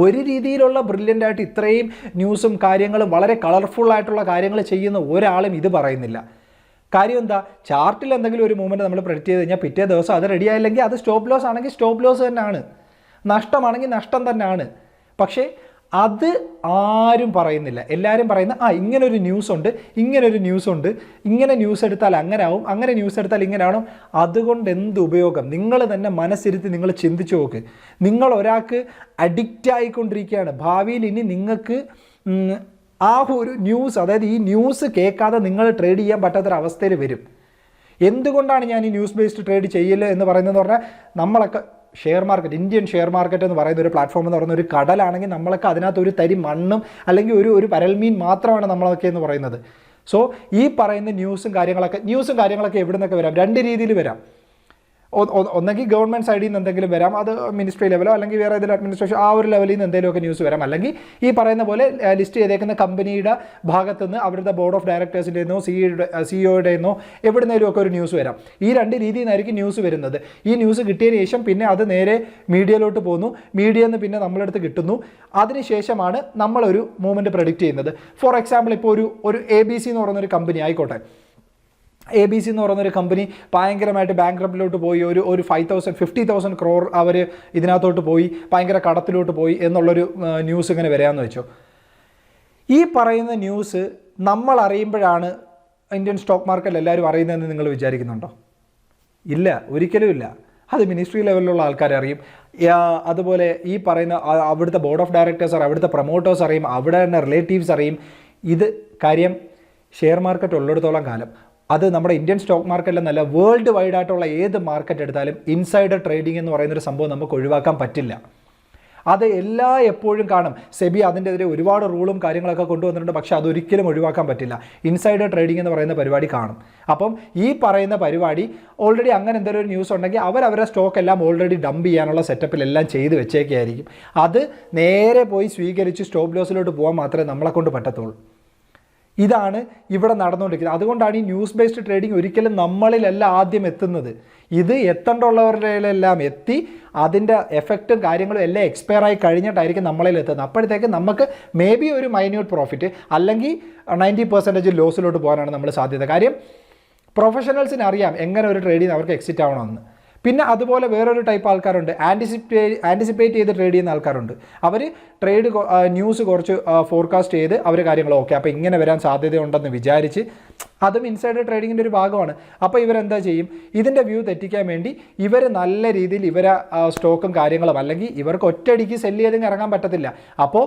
ഒരു രീതിയിലുള്ള ബ്രില്യന്റ് ആയിട്ട് ഇത്രയും ന്യൂസും കാര്യങ്ങളും വളരെ കളർഫുൾ ആയിട്ടുള്ള കാര്യങ്ങൾ ചെയ്യുന്ന ഒരാളും ഇത് പറയുന്നില്ല. കാര്യം എന്താ? ചാർട്ടിൽ എന്തെങ്കിലും ഒരു മൂവ്മെന്റ് നമ്മൾ പ്രെഡിക്റ്റ് ചെയ്ത് കഴിഞ്ഞാൽ പിറ്റേ ദിവസം അത് റെഡി ആയില്ലെങ്കിൽ അത് സ്റ്റോപ്പ് ലോസ് ആണെങ്കിൽ സ്റ്റോപ്പ് ലോസ് തന്നെയാണ്. നഷ്ടമാണെങ്കിൽ നഷ്ടം തന്നെയാണ്. പക്ഷേ അത് ആരും പറയുന്നില്ല. എല്ലാവരും പറയുന്ന ആ ഇങ്ങനെ ഒരു ന്യൂസ് ഉണ്ട് ഇങ്ങനെ ഒരു ന്യൂസ് ഉണ്ട് ഇങ്ങനെ ന്യൂസ് എടുത്താൽ അങ്ങനെ ആവും അങ്ങനെ ന്യൂസ് എടുത്താൽ ഇങ്ങനെ ആവണം അതുകൊണ്ട് എന്ത് ഉപയോഗം? നിങ്ങൾ തന്നെ മനസ്സിരുത്തി നിങ്ങൾ ചിന്തിച്ചു നോക്ക്. നിങ്ങൾ ഒരാൾക്ക് അഡിക്റ്റ് ആയിക്കൊണ്ടിരിക്കുകയാണ്. ഭാവിയിൽ ഇനി നിങ്ങൾക്ക് ആ ഒരു ന്യൂസ് അതായത് ഈ ന്യൂസ് കേൾക്കാതെ നിങ്ങൾ ട്രേഡ് ചെയ്യാൻ പറ്റാത്തൊരവസ്ഥയിൽ വരും. എന്തുകൊണ്ടാണ് ഞാൻ ഈ ന്യൂസ് ബേസ്ഡ് ട്രേഡ് ചെയ്യില്ല എന്ന് പറയുന്നതെന്ന് പറഞ്ഞാൽ നമ്മളൊക്കെ share market Indian share market എന്ന് പറയുന്ന ഒരു പ്ലാറ്റ്ഫോം എന്ന് പറയുന്ന ഒരു കടലാണെങ്കിൽ നമ്മളൊക്കെ അതിനകത്ത് ഒരു തരി മണ്ണും അല്ലെങ്കിൽ ഒരു ഒരു പരൽമീൻ മാത്രമാണ് നമ്മളൊക്കെ എന്ന് പറയുന്നത്. സോ ഈ പറയുന്ന ന്യൂസും കാര്യങ്ങളൊക്കെ ന്യൂസും കാര്യങ്ങളൊക്കെ എവിടെ നിന്നൊക്കെ വരാം? രണ്ട് രീതിയിൽ വരാം. ഒന്നെങ്കിൽ ഗവൺമെന്റ് സൈഡിൽ നിന്ന് എന്തെങ്കിലും വരാം. അത് മിനിസ്ട്രി ലെവലോ അല്ലെങ്കിൽ വേറെ ഏതെങ്കിലും അഡ്മിനിസ്ട്രേഷൻ ആ ഒരു ലെവലിൽ നിന്ന് എന്തെങ്കിലുമൊക്കെ ന്യൂസ് വരാം. അല്ലെങ്കിൽ ഈ പറയുന്ന പോലെ ലിസ്റ്റ് ചെയ്തേക്കുന്ന കമ്പനിയുടെ ഭാഗത്തു നിന്ന് അവരുടെ ബോർഡ് ഓഫ് ഡയറക്ടേഴ്സിന്റെ നിന്നോ സിഇയുടെ സിഇഒയുടെ നിന്നോ എവിടുന്നേലും ഒരു ന്യൂസ് വരാം. ഈ രണ്ട് രീതിയിൽ നിന്നായിരിക്കും ന്യൂസ് വരുന്നത്. ഈ ന്യൂസ് കിട്ടിയതിന് ശേഷം പിന്നെ അത് നേരെ മീഡിയയിലോട്ട് പോകുന്നു മീഡിയയിൽ നിന്ന് പിന്നെ നമ്മളടുത്ത് കിട്ടുന്നു. അതിനുശേഷമാണ് നമ്മളൊരു മൂവ്മെന്റ് പ്രഡിക്റ്റ് ചെയ്യുന്നത്. ഫോർ എക്സാമ്പിൾ ഇപ്പോൾ ഒരു ഒരു എ ബി സി എന്ന് പറയുന്ന ഒരു കമ്പനി ആയിക്കോട്ടെ. എ ബി സി എന്ന് പറയുന്നൊരു കമ്പനി ഭയങ്കരമായിട്ട് ബാങ്ക്രപ്റ്റിലോട്ട് പോയി. ഒരു ഒരു five thousand fifty thousand crore അവർ ഇതിനകത്തോട്ട് പോയി ഭയങ്കര കടത്തിലോട്ട് പോയി എന്നുള്ളൊരു ന്യൂസ് ഇങ്ങനെ വരാമെന്ന് വെച്ചു. ഈ പറയുന്ന ന്യൂസ് നമ്മൾ അറിയുമ്പോഴാണ് ഇന്ത്യൻ സ്റ്റോക്ക് മാർക്കറ്റിൽ എല്ലാവരും അറിയുന്നതെന്ന് നിങ്ങൾ വിചാരിക്കുന്നുണ്ടോ? ഇല്ല ഒരിക്കലും ഇല്ല. അത് മിനിസ്ട്രി ലെവലിലുള്ള ആൾക്കാർ അറിയും. അതുപോലെ ഈ പറയുന്ന അവിടുത്തെ ബോർഡ് ഓഫ് ഡയറക്ടേഴ്സ് അവിടുത്തെ പ്രൊമോട്ടേഴ്സ് അറിയും അവിടെ തന്നെ റിലേറ്റീവ്സ് അറിയും. ഇത് കാര്യം ഷെയർ മാർക്കറ്റ് ഉള്ളിടത്തോളം കാലം. അത് നമ്മുടെ ഇന്ത്യൻ സ്റ്റോക്ക് മാർക്കറ്റിലെന്നല്ല വേൾഡ് വൈഡ് ആയിട്ടുള്ള ഏത് മാർക്കറ്റ് എടുത്താലും ഇൻസൈഡർ ട്രേഡിംഗ് എന്ന് പറയുന്നൊരു സംഭവം നമുക്ക് ഒഴിവാക്കാൻ പറ്റില്ല. അത് എല്ലാ എപ്പോഴും കാണും. സെബി അതിന്റെതിരെ ഒരുപാട് റൂളും കാര്യങ്ങളൊക്കെ കൊണ്ടുവന്നിട്ടുണ്ട്. പക്ഷേ അതൊരിക്കലും ഒഴിവാക്കാൻ പറ്റില്ല. ഇൻസൈഡർ ട്രേഡിംഗ് എന്ന് പറയുന്ന പരിപാടി കാണും. അപ്പം ഈ പറയുന്ന പരിപാടി ഓൾറെഡി അങ്ങനെ എന്തെങ്കിലും ഒരു ന്യൂസ് ഉണ്ടെങ്കിൽ അവർ അവരുടെ സ്റ്റോക്ക് എല്ലാം ഓൾറെഡി ഡംപ് ചെയ്യാനുള്ള സെറ്റപ്പിലെല്ലാം ചെയ്ത് വെച്ചേക്കായിരിക്കും. അത് നേരെ പോയി സ്വീകരിച്ച് സ്റ്റോപ്പ് ലോസിലോട്ട് പോകാൻ മാത്രമേ നമ്മളെ കൊണ്ട് പറ്റത്തുള്ളൂ. ഇതാണ് ഇവിടെ നടന്നുകൊണ്ടിരിക്കുന്നത്. അതുകൊണ്ടാണ് ഈ ന്യൂസ് ബേസ്ഡ് ട്രേഡിംഗ് ഒരിക്കലും നമ്മളിലല്ല ആദ്യം എത്തുന്നത്. ഇത് എത്തേണ്ടുള്ളവരിലെല്ലാം എത്തി അതിന്റെ എഫക്റ്റും കാര്യങ്ങളും എല്ലാം എക്സ്പയർ ആയി കഴിഞ്ഞിട്ടായിരിക്കും നമ്മളിൽ എത്തുന്നത്. അപ്പോഴത്തേക്ക് നമുക്ക് മേ ബി ഒരു മൈന്യൂട്ട് പ്രോഫിറ്റ് അല്ലെങ്കിൽ നയന്റി പെർസെന്റേജ് ലോസിലോട്ട് പോകാനാണ് നമ്മൾ സാധ്യത. കാര്യം പ്രൊഫഷണൽസിന് അറിയാം എങ്ങനെ ഒരു ട്രേഡിൽ അവർക്ക് എക്സിറ്റ് ആവണമെന്ന്. പിന്നെ അതുപോലെ വേറൊരു ടൈപ്പ് ആൾക്കാരുണ്ട്. ആന്റിസിപ്പേ ആന്റിസിപ്പേറ്റ് ചെയ്ത് ട്രേഡ് ചെയ്യുന്ന ആൾക്കാരുണ്ട്. അവർ ട്രേഡ് ന്യൂസ് കുറച്ച് ഫോർകാസ്റ്റ് ചെയ്ത് അവർ കാര്യങ്ങൾ ഓക്കെ അപ്പോൾ ഇങ്ങനെ വരാൻ സാധ്യതയുണ്ടെന്ന് വിചാരിച്ച് അതും ഇൻസൈഡർ ട്രേഡിങ്ങിന്റെ ഒരു ഭാഗമാണ്. അപ്പോൾ ഇവരെന്താ ചെയ്യും? ഇതിന്റെ വ്യൂ തെറ്റിക്കാൻ വേണ്ടി ഇവർ നല്ല രീതിയിൽ ഇവരെ സ്റ്റോക്കും കാര്യങ്ങളും അല്ലെങ്കിൽ ഇവർക്ക് ഒറ്റയടിക്ക് സെല്ല് ചെയ്തെങ്കിൽ ഇറങ്ങാൻ പറ്റത്തില്ല. അപ്പോൾ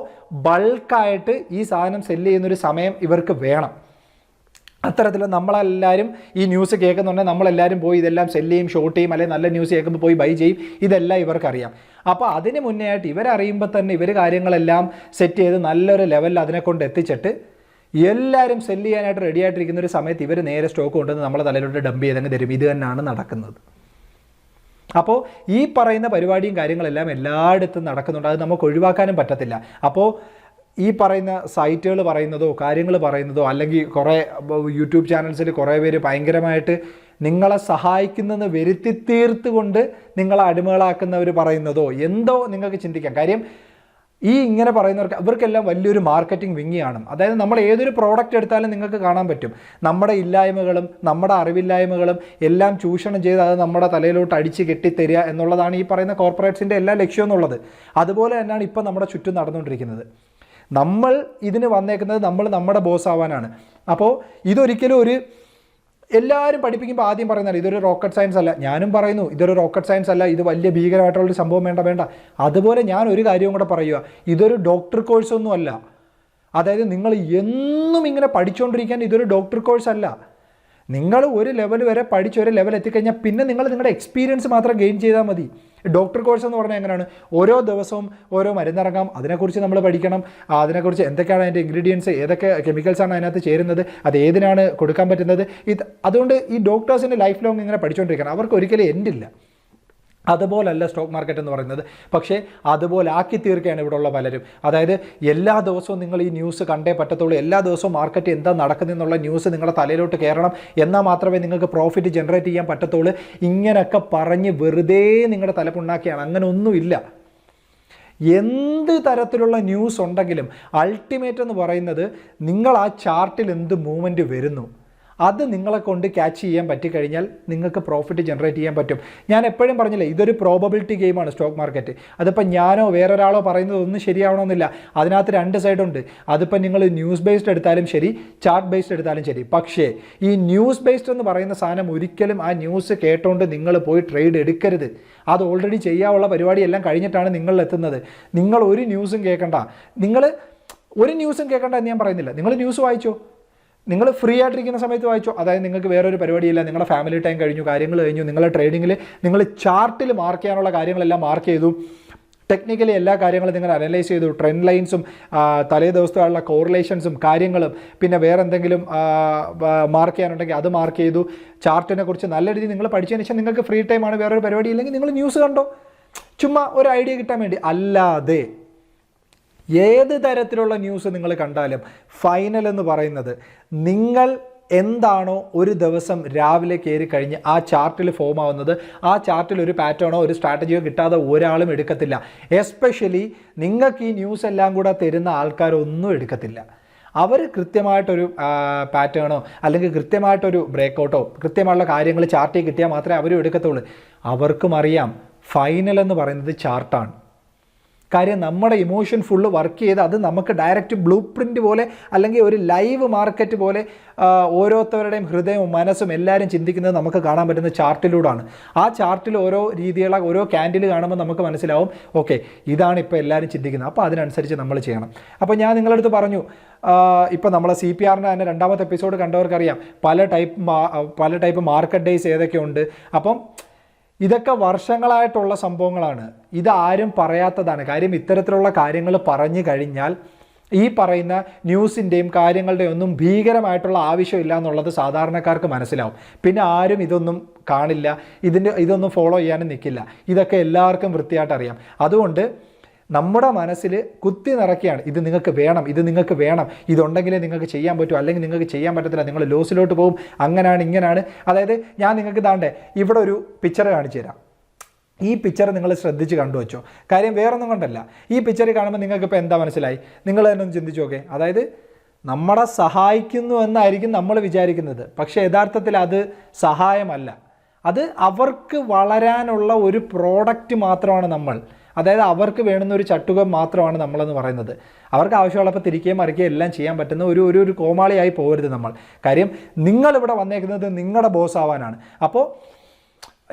ബൾക്കായിട്ട് ഈ സാധനം സെല്ല് ചെയ്യുന്നൊരു സമയം ഇവർക്ക് വേണം. അത്തരത്തിൽ നമ്മളെല്ലാവരും ഈ ന്യൂസ് കേൾക്കുന്നുണ്ടെങ്കിൽ നമ്മളെല്ലാവരും പോയി ഇതെല്ലാം സെല്ല് ചെയ്യും ഷോട്ട് ചെയ്യും അല്ലെങ്കിൽ നല്ല ന്യൂസ് കേൾക്കുമ്പോൾ പോയി ബൈ ചെയ്യും. ഇതെല്ലാം ഇവർക്കറിയാം. അപ്പോൾ അതിന് മുന്നേ ആയിട്ട് ഇവരറിയുമ്പോൾ തന്നെ ഇവർ കാര്യങ്ങളെല്ലാം സെറ്റ് ചെയ്ത് നല്ലൊരു ലെവലിൽ അതിനെ കൊണ്ട് എത്തിച്ചിട്ട് എല്ലാവരും സെല്ല് ചെയ്യാനായിട്ട് റെഡി ആയിട്ടിരിക്കുന്ന ഒരു സമയത്ത് ഇവർ നേരെ സ്റ്റോക്ക് കൊണ്ടുവന്ന് നമ്മളെ തലയിലോട്ട് ഡംപ് ചെയ്തങ്ങ് തരും. ഇത് തന്നെയാണ് നടക്കുന്നത്. അപ്പോൾ ഈ പറയുന്ന പരിപാടിയും കാര്യങ്ങളെല്ലാം എല്ലായിടത്തും നടക്കുന്നുണ്ട്. അത് നമുക്ക് ഒഴിവാക്കാനും പറ്റത്തില്ല. അപ്പോൾ ഈ പറയുന്ന സൈറ്റുകൾ പറയുന്നതോ കാര്യങ്ങൾ പറയുന്നതോ അല്ലെങ്കിൽ കുറേ യൂട്യൂബ് ചാനൽസിൽ കുറേ പേര് ഭയങ്കരമായിട്ട് നിങ്ങളെ സഹായിക്കുന്നെന്ന് വരുത്തി തീർത്തുകൊണ്ട് നിങ്ങളെ അടിമകളാക്കുന്നവർ പറയുന്നതോ എന്തോ നിങ്ങൾക്ക് ചിന്തിക്കാം. കാര്യം ഈ ഇങ്ങനെ പറയുന്നവർക്ക് ഇവർക്കെല്ലാം വലിയൊരു മാർക്കറ്റിംഗ് വിങ്ങിയാണ്. അതായത് നമ്മൾ ഏതൊരു പ്രോഡക്റ്റ് എടുത്താലും നിങ്ങൾക്ക് കാണാൻ പറ്റും. നമ്മുടെ ഇല്ലായ്മകളും നമ്മുടെ അറിവില്ലായ്മകളും എല്ലാം ചൂഷണം ചെയ്ത് അത് നമ്മുടെ തലയിലോട്ട് അടിച്ച് കെട്ടിത്തരിക എന്നുള്ളതാണ് ഈ പറയുന്ന കോർപ്പറേറ്റ്സിന്റെ എല്ലാ ലക്ഷ്യം എന്നുള്ളത്. അതുപോലെ തന്നെയാണ് ഇപ്പം നമ്മുടെ ചുറ്റും നടന്നുകൊണ്ടിരിക്കുന്നത്. നമ്മൾ ഇതിന് വന്നേക്കുന്നത് നമ്മൾ നമ്മുടെ ബോസ് ആവാനാണ്. അപ്പോൾ ഇതൊരിക്കലും ഒരു എല്ലാവരും പഠിപ്പിക്കുമ്പോൾ ആദ്യം പറയുന്നത് ഇതൊരു റോക്കറ്റ് സയൻസ് അല്ല. ഞാനും പറയുന്നു ഇതൊരു റോക്കറ്റ് സയൻസ് അല്ല ഇത് വലിയ ഭീകരമായിട്ടുള്ളൊരു സംഭവം വേണ്ട വേണ്ട. അതുപോലെ ഞാൻ ഒരു കാര്യവും കൂടെ പറയുക ഇതൊരു ഡോക്ടർ കോഴ്സ് ഒന്നും അല്ല. അതായത് നിങ്ങൾ എന്നും ഇങ്ങനെ പഠിച്ചുകൊണ്ടിരിക്കാൻ ഇതൊരു ഡോക്ടർ കോഴ്സ് അല്ല. നിങ്ങൾ ഒരു ലെവൽ വരെ പഠിച്ച് ഒരു ലെവൽ എത്തിക്കഴിഞ്ഞാൽ പിന്നെ നിങ്ങൾ നിങ്ങളുടെ എക്സ്പീരിയൻസ് മാത്രം ഗെയിൻ ചെയ്താൽ മതി. ഡോക്ടർ കോഴ്സ് എന്ന് പറഞ്ഞാൽ എങ്ങനെയാണ്? ഓരോ ദിവസവും ഓരോ മരുന്നിറങ്ങാം. അതിനെക്കുറിച്ച് നമ്മൾ പഠിക്കണം. അതിനെക്കുറിച്ച് എന്തൊക്കെയാണ് അതിന്റെ ഇൻഗ്രീഡിയൻസ് ഏതൊക്കെ കെമിക്കൽസാണ് അതിനകത്ത് ചേരുന്നത് അത് ഏതിനാണ് കൊടുക്കാൻ പറ്റുന്നത്? ഇത് അതുകൊണ്ട് ഈ ഡോക്ടേഴ്സിന്റെ ലൈഫ് ലോങ് ഇങ്ങനെ പഠിച്ചുകൊണ്ടിരിക്കണം അവർക്ക് ഒരിക്കലും എൻഡില്ല അതുപോലല്ല സ്റ്റോക്ക് മാർക്കറ്റ് എന്ന് പറയുന്നത്. പക്ഷേ അതുപോലെ ആക്കി തീർക്കുകയാണ് ഇവിടെയുള്ള പലരും. അതായത് എല്ലാ ദിവസവും നിങ്ങൾ ഈ ന്യൂസ് കണ്ടേ പറ്റത്തുള്ളൂ. എല്ലാ ദിവസവും മാർക്കറ്റ് എന്താ നടക്കുന്നതെന്നുള്ള ന്യൂസ് നിങ്ങളുടെ തലയിലോട്ട് കയറണം. എന്നാൽ മാത്രമേ നിങ്ങൾക്ക് പ്രോഫിറ്റ് ജനറേറ്റ് ചെയ്യാൻ പറ്റത്തുള്ളൂ. ഇങ്ങനെയൊക്കെ പറഞ്ഞ് വെറുതെ നിങ്ങളുടെ തലപ്പുണ്ണാക്കിയാണ് അങ്ങനെ ഒന്നുമില്ല. എന്ത് തരത്തിലുള്ള ന്യൂസ് ഉണ്ടെങ്കിലും അൾട്ടിമേറ്റ് എന്ന് പറയുന്നത് നിങ്ങൾ ആ ചാർട്ടിൽ എന്ത് മൂവ്മെന്റ് വരുന്നു? അത് നിങ്ങളെ കൊണ്ട് ക്യാച്ച് ചെയ്യാൻ പറ്റിക്കഴിഞ്ഞാൽ നിങ്ങൾക്ക് പ്രോഫിറ്റ് ജനറേറ്റ് ചെയ്യാൻ പറ്റും. ഞാൻ എപ്പോഴും പറഞ്ഞില്ലേ ഇതൊരു പ്രോബബിലിറ്റി ഗെയിമാണ് സ്റ്റോക്ക് മാർക്കറ്റ് അതിപ്പോൾ ഞാനോ വേറൊരാളോ പറയുന്നത് ഒന്നും ശരിയാവണമെന്നില്ല. അതിനകത്ത് രണ്ട് സൈഡുണ്ട് അതിപ്പോൾ നിങ്ങൾ ന്യൂസ് ബേസ്ഡ് എടുത്താലും ശരി ചാർട്ട് ബേസ്ഡ് എടുത്താലും ശരി. പക്ഷേ ഈ ന്യൂസ് ബേസ്ഡ് എന്ന് പറയുന്ന സാധനം ഒരിക്കലും ആ ന്യൂസ് കേട്ടുകൊണ്ട് നിങ്ങൾ പോയി ട്രേഡ് എടുക്കരുത്. അത് ഓൾറെഡി ചെയ്യാനുള്ള പരിപാടിയെല്ലാം കഴിഞ്ഞിട്ടാണ് നിങ്ങൾ നിങ്ങൾ ഒരു ന്യൂസും കേൾക്കണ്ട നിങ്ങൾ ഒരു ന്യൂസും കേൾക്കണ്ട എന്ന് ഞാൻ പറയുന്നില്ല. നിങ്ങൾ ന്യൂസ് വായിച്ചോ? നിങ്ങൾ ഫ്രീ ആയിട്ടിരിക്കുന്ന സമയത്ത് വായിച്ചോ. അതായത് നിങ്ങൾക്ക് വേറൊരു പരിപാടിയില്ല. നിങ്ങളുടെ ഫാമിലി ടൈം കഴിഞ്ഞു കാര്യങ്ങൾ കഴിഞ്ഞു നിങ്ങളുടെ ട്രേഡിങ്ങിൽ നിങ്ങൾ ചാർട്ടിൽ മാർക്ക് ചെയ്യാനുള്ള കാര്യങ്ങളെല്ലാം മാർക്ക് ചെയ്തു. ടെക്നിക്കലി എല്ലാ കാര്യങ്ങളും നിങ്ങൾ അനലൈസ് ചെയ്തു. ട്രെൻഡ് ലൈൻസും തലേ ദിവസത്തുള്ള കോറിലേഷൻസും കാര്യങ്ങളും പിന്നെ വേറെ എന്തെങ്കിലും മാർക്ക് ചെയ്യാനുണ്ടെങ്കിൽ അത് മാർക്ക് ചെയ്തു. ചാർട്ടിനെ കുറിച്ച് നല്ല രീതിയിൽ നിങ്ങൾ പഠിച്ചതിന് ശേഷം നിങ്ങൾക്ക് ഫ്രീ ടൈമാണ് വേറൊരു പരിപാടി ഇല്ലെങ്കിൽ നിങ്ങൾ ന്യൂസ് കണ്ടോ? ചുമ്മാ ഒരു ഐഡിയ കിട്ടാൻ വേണ്ടി. അല്ലാതെ ഏത് തരത്തിലുള്ള ന്യൂസ് നിങ്ങൾ കണ്ടാലും ഫൈനൽ എന്ന് പറയുന്നത് നിങ്ങൾ എന്താണോ ഒരു ദിവസം രാവിലെ കയറി കഴിഞ്ഞ് ആ ചാർട്ടിൽ ഫോം ആവുന്നത് ആ ചാർട്ടിൽ ഒരു പാറ്റേണോ ഒരു സ്ട്രാറ്റജിയോ കിട്ടാതെ ഒരാളും എടുക്കത്തില്ല. എസ്പെഷ്യലി നിങ്ങൾക്ക് ഈ ന്യൂസ് എല്ലാം കൂടെ തരുന്ന ആൾക്കാരൊന്നും എടുക്കത്തില്ല. അവർ കൃത്യമായിട്ടൊരു പാറ്റേണോ അല്ലെങ്കിൽ കൃത്യമായിട്ടൊരു ബ്രേക്കൗട്ടോ കൃത്യമായുള്ള കാര്യങ്ങൾ ചാർട്ടിൽ കിട്ടിയാൽ മാത്രമേ അവരും എടുക്കത്തുള്ളൂ. അവർക്കും അറിയാം ഫൈനൽ എന്ന് പറയുന്നത് ചാർട്ടാണ് കാര്യം നമ്മുടെ ഇമോഷൻ ഫുള്ള് വർക്ക് ചെയ്ത് അത് നമുക്ക് ഡയറക്റ്റ് ബ്ലൂ പ്രിന്റ് പോലെ അല്ലെങ്കിൽ ഒരു ലൈവ് മാർക്കറ്റ് പോലെ ഓരോരുത്തരുടെയും ഹൃദയവും മനസ്സും എല്ലാവരും ചിന്തിക്കുന്നത് നമുക്ക് കാണാൻ പറ്റുന്ന ചാർട്ടിലൂടെയാണ്. ആ ചാർട്ടിൽ ഓരോ രീതിയുള്ള ഓരോ ക്യാൻഡിൽ കാണുമ്പോൾ നമുക്ക് മനസ്സിലാവും ഓക്കെ ഇതാണ് ഇപ്പോൾ എല്ലാവരും ചിന്തിക്കുന്നത്. അപ്പോൾ അതിനനുസരിച്ച് നമ്മൾ ചെയ്യണം. അപ്പോൾ ഞാൻ നിങ്ങളടുത്ത് പറഞ്ഞു ഇപ്പോൾ നമ്മളെ സി പി ആറിന്റെ തന്നെ രണ്ടാമത്തെ എപ്പിസോഡ് കണ്ടവർക്കറിയാം. പല ടൈപ്പ് പല ടൈപ്പ് മാർക്കറ്റ് ഡേയ്സ് ഏതൊക്കെയുണ്ട്. അപ്പം ഇതൊക്കെ വർഷങ്ങളായിട്ടുള്ള സംഭവങ്ങളാണ്. ഇത് ആരും പറയാത്തതാണ്. കാര്യം ഇത്തരത്തിലുള്ള കാര്യങ്ങൾ പറഞ്ഞു കഴിഞ്ഞാൽ ഈ പറയുന്ന ന്യൂസിന്റെയും കാര്യങ്ങളുടെയും ഒന്നും ഭീകരമായിട്ടുള്ള ആവശ്യമില്ല എന്നുള്ളത് സാധാരണക്കാർക്ക് മനസ്സിലാവും. പിന്നെ ആരും ഇതൊന്നും കാണില്ല. ഇതിന്റെ ഇതൊന്നും ഫോളോ ചെയ്യാനും നിൽക്കില്ല ഇതൊക്കെ എല്ലാവർക്കും വൃത്തിയായിട്ട് അറിയാം. അതുകൊണ്ട് നമ്മുടെ മനസ്സിൽ കുത്തി നിറയ്ക്കുകയാണ്. ഇത് നിങ്ങൾക്ക് വേണം ഇത് നിങ്ങൾക്ക് വേണം. ഇതുണ്ടെങ്കിലേ നിങ്ങൾക്ക് ചെയ്യാൻ പറ്റൂ. അല്ലെങ്കിൽ നിങ്ങൾക്ക് ചെയ്യാൻ പറ്റത്തില്ല. നിങ്ങൾ ലോസിലോട്ട് പോകും. അങ്ങനെയാണ് ഇങ്ങനെയാണ് അതായത് ഞാൻ നിങ്ങൾക്ക് ഇതാണ്ടേ ഇവിടെ ഒരു പിക്ചർ കാണിച്ചു തരാം ഈ പിക്ചർ നിങ്ങൾ ശ്രദ്ധിച്ച് കണ്ടുവച്ചോ. കാര്യം വേറൊന്നും കൊണ്ടല്ല. ഈ പിക്ചർ കാണുമ്പോൾ നിങ്ങൾക്ക് ഇപ്പോൾ എന്താ മനസ്സിലായി? നിങ്ങൾ തന്നെ ഒന്ന് ചിന്തിച്ചു നോക്കേ. അതായത് നമ്മളെ സഹായിക്കുന്നു എന്നായിരിക്കും നമ്മൾ വിചാരിക്കുന്നത്. പക്ഷേ യഥാർത്ഥത്തിൽ അത് സഹായമല്ല. അത് അവർക്ക് വളരാനുള്ള ഒരു പ്രോഡക്റ്റ് മാത്രമാണ് നമ്മൾ. അതായത് അവർക്ക് വേണ്ടുന്ന ഒരു ചട്ടുകം മാത്രമാണ് നമ്മളെന്ന് പറയുന്നത്. അവർക്ക് ആവശ്യമുള്ളപ്പോൾ തിരിക്കുകയും മറിക്കുകയും എല്ലാം ചെയ്യാൻ പറ്റുന്ന ഒരു ഒരു ഒരു കോമാളിയായി പോകരുത് നമ്മൾ. കാര്യം നിങ്ങളിവിടെ വന്നേക്കുന്നത് നിങ്ങളുടെ ബോസ് ആവാനാണ്. അപ്പോൾ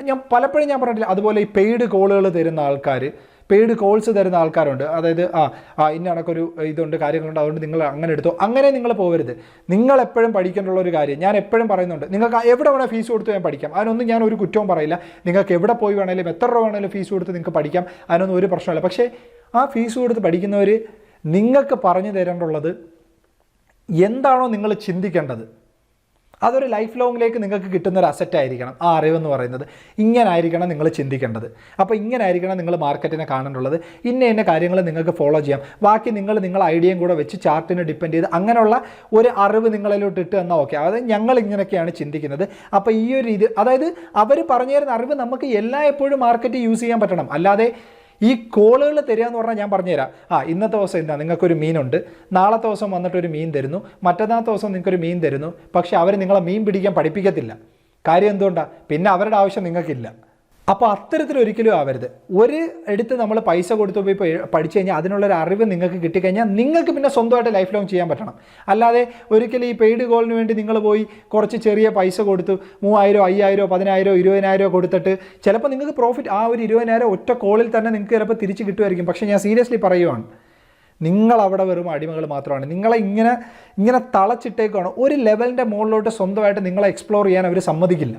ഞാൻ പലപ്പോഴും ഞാൻ പറഞ്ഞിട്ടില്ല. അതുപോലെ ഈ പെയ്ഡ് കോളുകൾ തരുന്ന ആൾക്കാർ പെയ്ഡ് കോൾസ് തരുന്ന ആൾക്കാരുണ്ട്. അതായത് ആ ആ ഇന്ന കണക്കൊരു ഇതുണ്ട് കാര്യങ്ങളുണ്ട് അതുകൊണ്ട് നിങ്ങൾ അങ്ങനെ എടുത്തോ. അങ്ങനെ നിങ്ങൾ പോകരുത്. നിങ്ങൾ എപ്പോഴും പഠിക്കേണ്ട ഒരു കാര്യം. ഞാൻ എപ്പോഴും പറയുന്നുണ്ട് നിങ്ങൾക്ക് എവിടെ വേണേൽ ഫീസ് കൊടുത്ത് ഞാൻ പഠിക്കാം. അതിനൊന്നും ഞാൻ ഒരു കുറ്റവും പറയില്ല. നിങ്ങൾക്ക് എവിടെ പോയി വേണേലും എത്ര രൂപ വേണേലും ഫീസ് കൊടുത്ത് നിങ്ങൾക്ക് പഠിക്കാം. അതിനൊന്നും ഒരു പ്രശ്നമില്ല പക്ഷേ ആ ഫീസ് കൊടുത്ത് പഠിക്കുന്നവർ നിങ്ങൾക്ക് പറഞ്ഞു തരേണ്ടുള്ളത് എന്താണോ നിങ്ങൾ ചിന്തിക്കേണ്ടത്. അതൊരു ലൈഫ് ലോങ്ങിലേക്ക് നിങ്ങൾക്ക് കിട്ടുന്ന ഒരു അസറ്റ് ആയിരിക്കണം. ആ അറിവെന്ന് പറയുന്നത്. ഇങ്ങനെ ആയിരിക്കണം നിങ്ങൾ ചിന്തിക്കേണ്ടത്. അപ്പോൾ ഇങ്ങനെ ആയിരിക്കണം നിങ്ങൾ മാർക്കറ്റിനെ കാണേണ്ടുള്ളത് ഇന്ന ഇന്ന കാര്യങ്ങൾ നിങ്ങൾക്ക് ഫോളോ ചെയ്യാം. ബാക്കി നിങ്ങൾ നിങ്ങൾ ഐഡിയയും കൂടെ വെച്ച് ചാർട്ടിനെ ഡിപ്പെൻഡ് ചെയ്ത് അങ്ങനെയുള്ള ഒരു അറിവ് നിങ്ങളിലോട്ട് ഇട്ട് എന്നാൽ ഓക്കെ അതായത് ഞങ്ങൾ ഇങ്ങനെയൊക്കെയാണ് ചിന്തിക്കുന്നത്. അപ്പോൾ ഈ ഒരു രീതി അതായത് അവർ പറഞ്ഞു തരുന്ന അറിവ് നമുക്ക് എല്ലാ എപ്പോഴും മാർക്കറ്റ് യൂസ് ചെയ്യാൻ പറ്റണം. അല്ലാതെ ഈ കോളുകൾ തരിക എന്ന് പറഞ്ഞാൽ ഞാൻ പറഞ്ഞുതരാം. ആ ഇന്നത്തെ ദിവസം എന്താ? നിങ്ങൾക്കൊരു മീനുണ്ട്. നാളത്തെ ദിവസം വന്നിട്ട് ഒരു മീൻ തരുന്നു. മറ്റന്നാളത്തെ ദിവസം നിങ്ങൾക്കൊരു മീൻ തരുന്നു. പക്ഷേ അവർ നിങ്ങളെ മീൻ പിടിക്കാൻ പഠിപ്പിക്കത്തില്ല. കാര്യം എന്തുകൊണ്ടാണ് പിന്നെ അവരുടെ ആവശ്യം നിങ്ങൾക്കില്ല. അപ്പോൾ അത്തരത്തിൽ ഒരിക്കലും ആവരുത്. ഒരു എടുത്ത് നമ്മൾ പൈസ കൊടുത്ത് പോയി പഠിച്ചു കഴിഞ്ഞാൽ അതിനുള്ളൊരു അറിവ് നിങ്ങൾക്ക് കിട്ടിക്കഴിഞ്ഞാൽ നിങ്ങൾക്ക് പിന്നെ സ്വന്തമായിട്ട് ലൈഫ് ലോങ് ചെയ്യാൻ പറ്റണം. അല്ലാതെ ഒരിക്കലും ഈ പെയ്ഡ് കോളിന് വേണ്ടി നിങ്ങൾ പോയി കുറച്ച് ചെറിയ പൈസ കൊടുത്തു മൂവായിരോ അയ്യായിരോ പതിനായിരോ ഇരുപതിനായിരോ കൊടുത്തിട്ട് ചിലപ്പോൾ നിങ്ങൾക്ക് പ്രോഫിറ്റ് ആ ഒരു ഇരുപതിനായിരം ഒറ്റ കോളിൽ തന്നെ നിങ്ങൾക്ക് ചിലപ്പോൾ തിരിച്ച് കിട്ടുമായിരിക്കും. പക്ഷേ ഞാൻ സീരിയസ്ലി പറയുവാണ്. നിങ്ങൾ അവിടെ വെറും അടിമകൾ മാത്രമാണ്. നിങ്ങളെ ഇങ്ങനെ ഇങ്ങനെ തളച്ചിട്ടേക്കാണ് ഒരു ലെവലിന്റെ മുകളിലോട്ട് സ്വന്തമായിട്ട് നിങ്ങളെ എക്സ്പ്ലോർ ചെയ്യാൻ അവർ സമ്മതിക്കില്ല.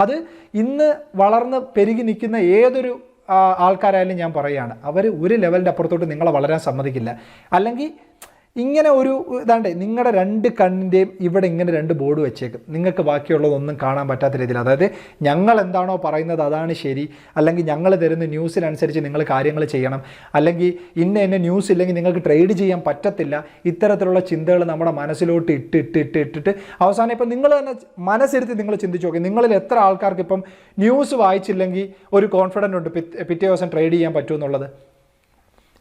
അത് ഇന്ന് വളർന്ന് പെരുകി നിൽക്കുന്ന ഏതൊരു ആൾക്കാരായാലും ഞാൻ പറയുകയാണ് അവർ ഒരു ലെവലിന്റെ അപ്പുറത്തോട്ട് നിങ്ങളെ വളരാൻ സമ്മതിക്കില്ല. അല്ലെങ്കിൽ ഇങ്ങനെ ഒരു ഇതാണ്ടേ നിങ്ങളുടെ രണ്ട് കണ്ണിന്റെയും ഇവിടെ ഇങ്ങനെ രണ്ട് ബോർഡ് വെച്ചേക്കും. നിങ്ങൾക്ക് ബാക്കിയുള്ളതൊന്നും കാണാൻ പറ്റാത്ത രീതിയിൽ. അതായത് ഞങ്ങൾ എന്താണോ പറയുന്നത് അതാണ് ശരി. അല്ലെങ്കിൽ ഞങ്ങൾ തരുന്ന ന്യൂസിനനുസരിച്ച് നിങ്ങൾ കാര്യങ്ങൾ ചെയ്യണം. അല്ലെങ്കിൽ ഇന്ന ഇന്ന ന്യൂസ് ഇല്ലെങ്കിൽ നിങ്ങൾക്ക് ട്രേഡ് ചെയ്യാൻ പറ്റത്തില്ല. ഇത്തരത്തിലുള്ള ചിന്തകൾ നമ്മുടെ മനസ്സിലോട്ട് ഇട്ട് ഇട്ട് ഇട്ട് ഇട്ടിട്ട് അവസാനം ഇപ്പം നിങ്ങൾ തന്നെ മനസ്സിരുത്തി നിങ്ങൾ ചിന്തിച്ച് നോക്കി. നിങ്ങളിൽ എത്ര ആൾക്കാർക്ക് ഇപ്പം ന്യൂസ് വായിച്ചില്ലെങ്കിൽ ഒരു കോൺഫിഡന്റ് ഉണ്ട് പിറ്റേ ദിവസം ട്രേഡ് ചെയ്യാൻ പറ്റുമെന്നുള്ളത്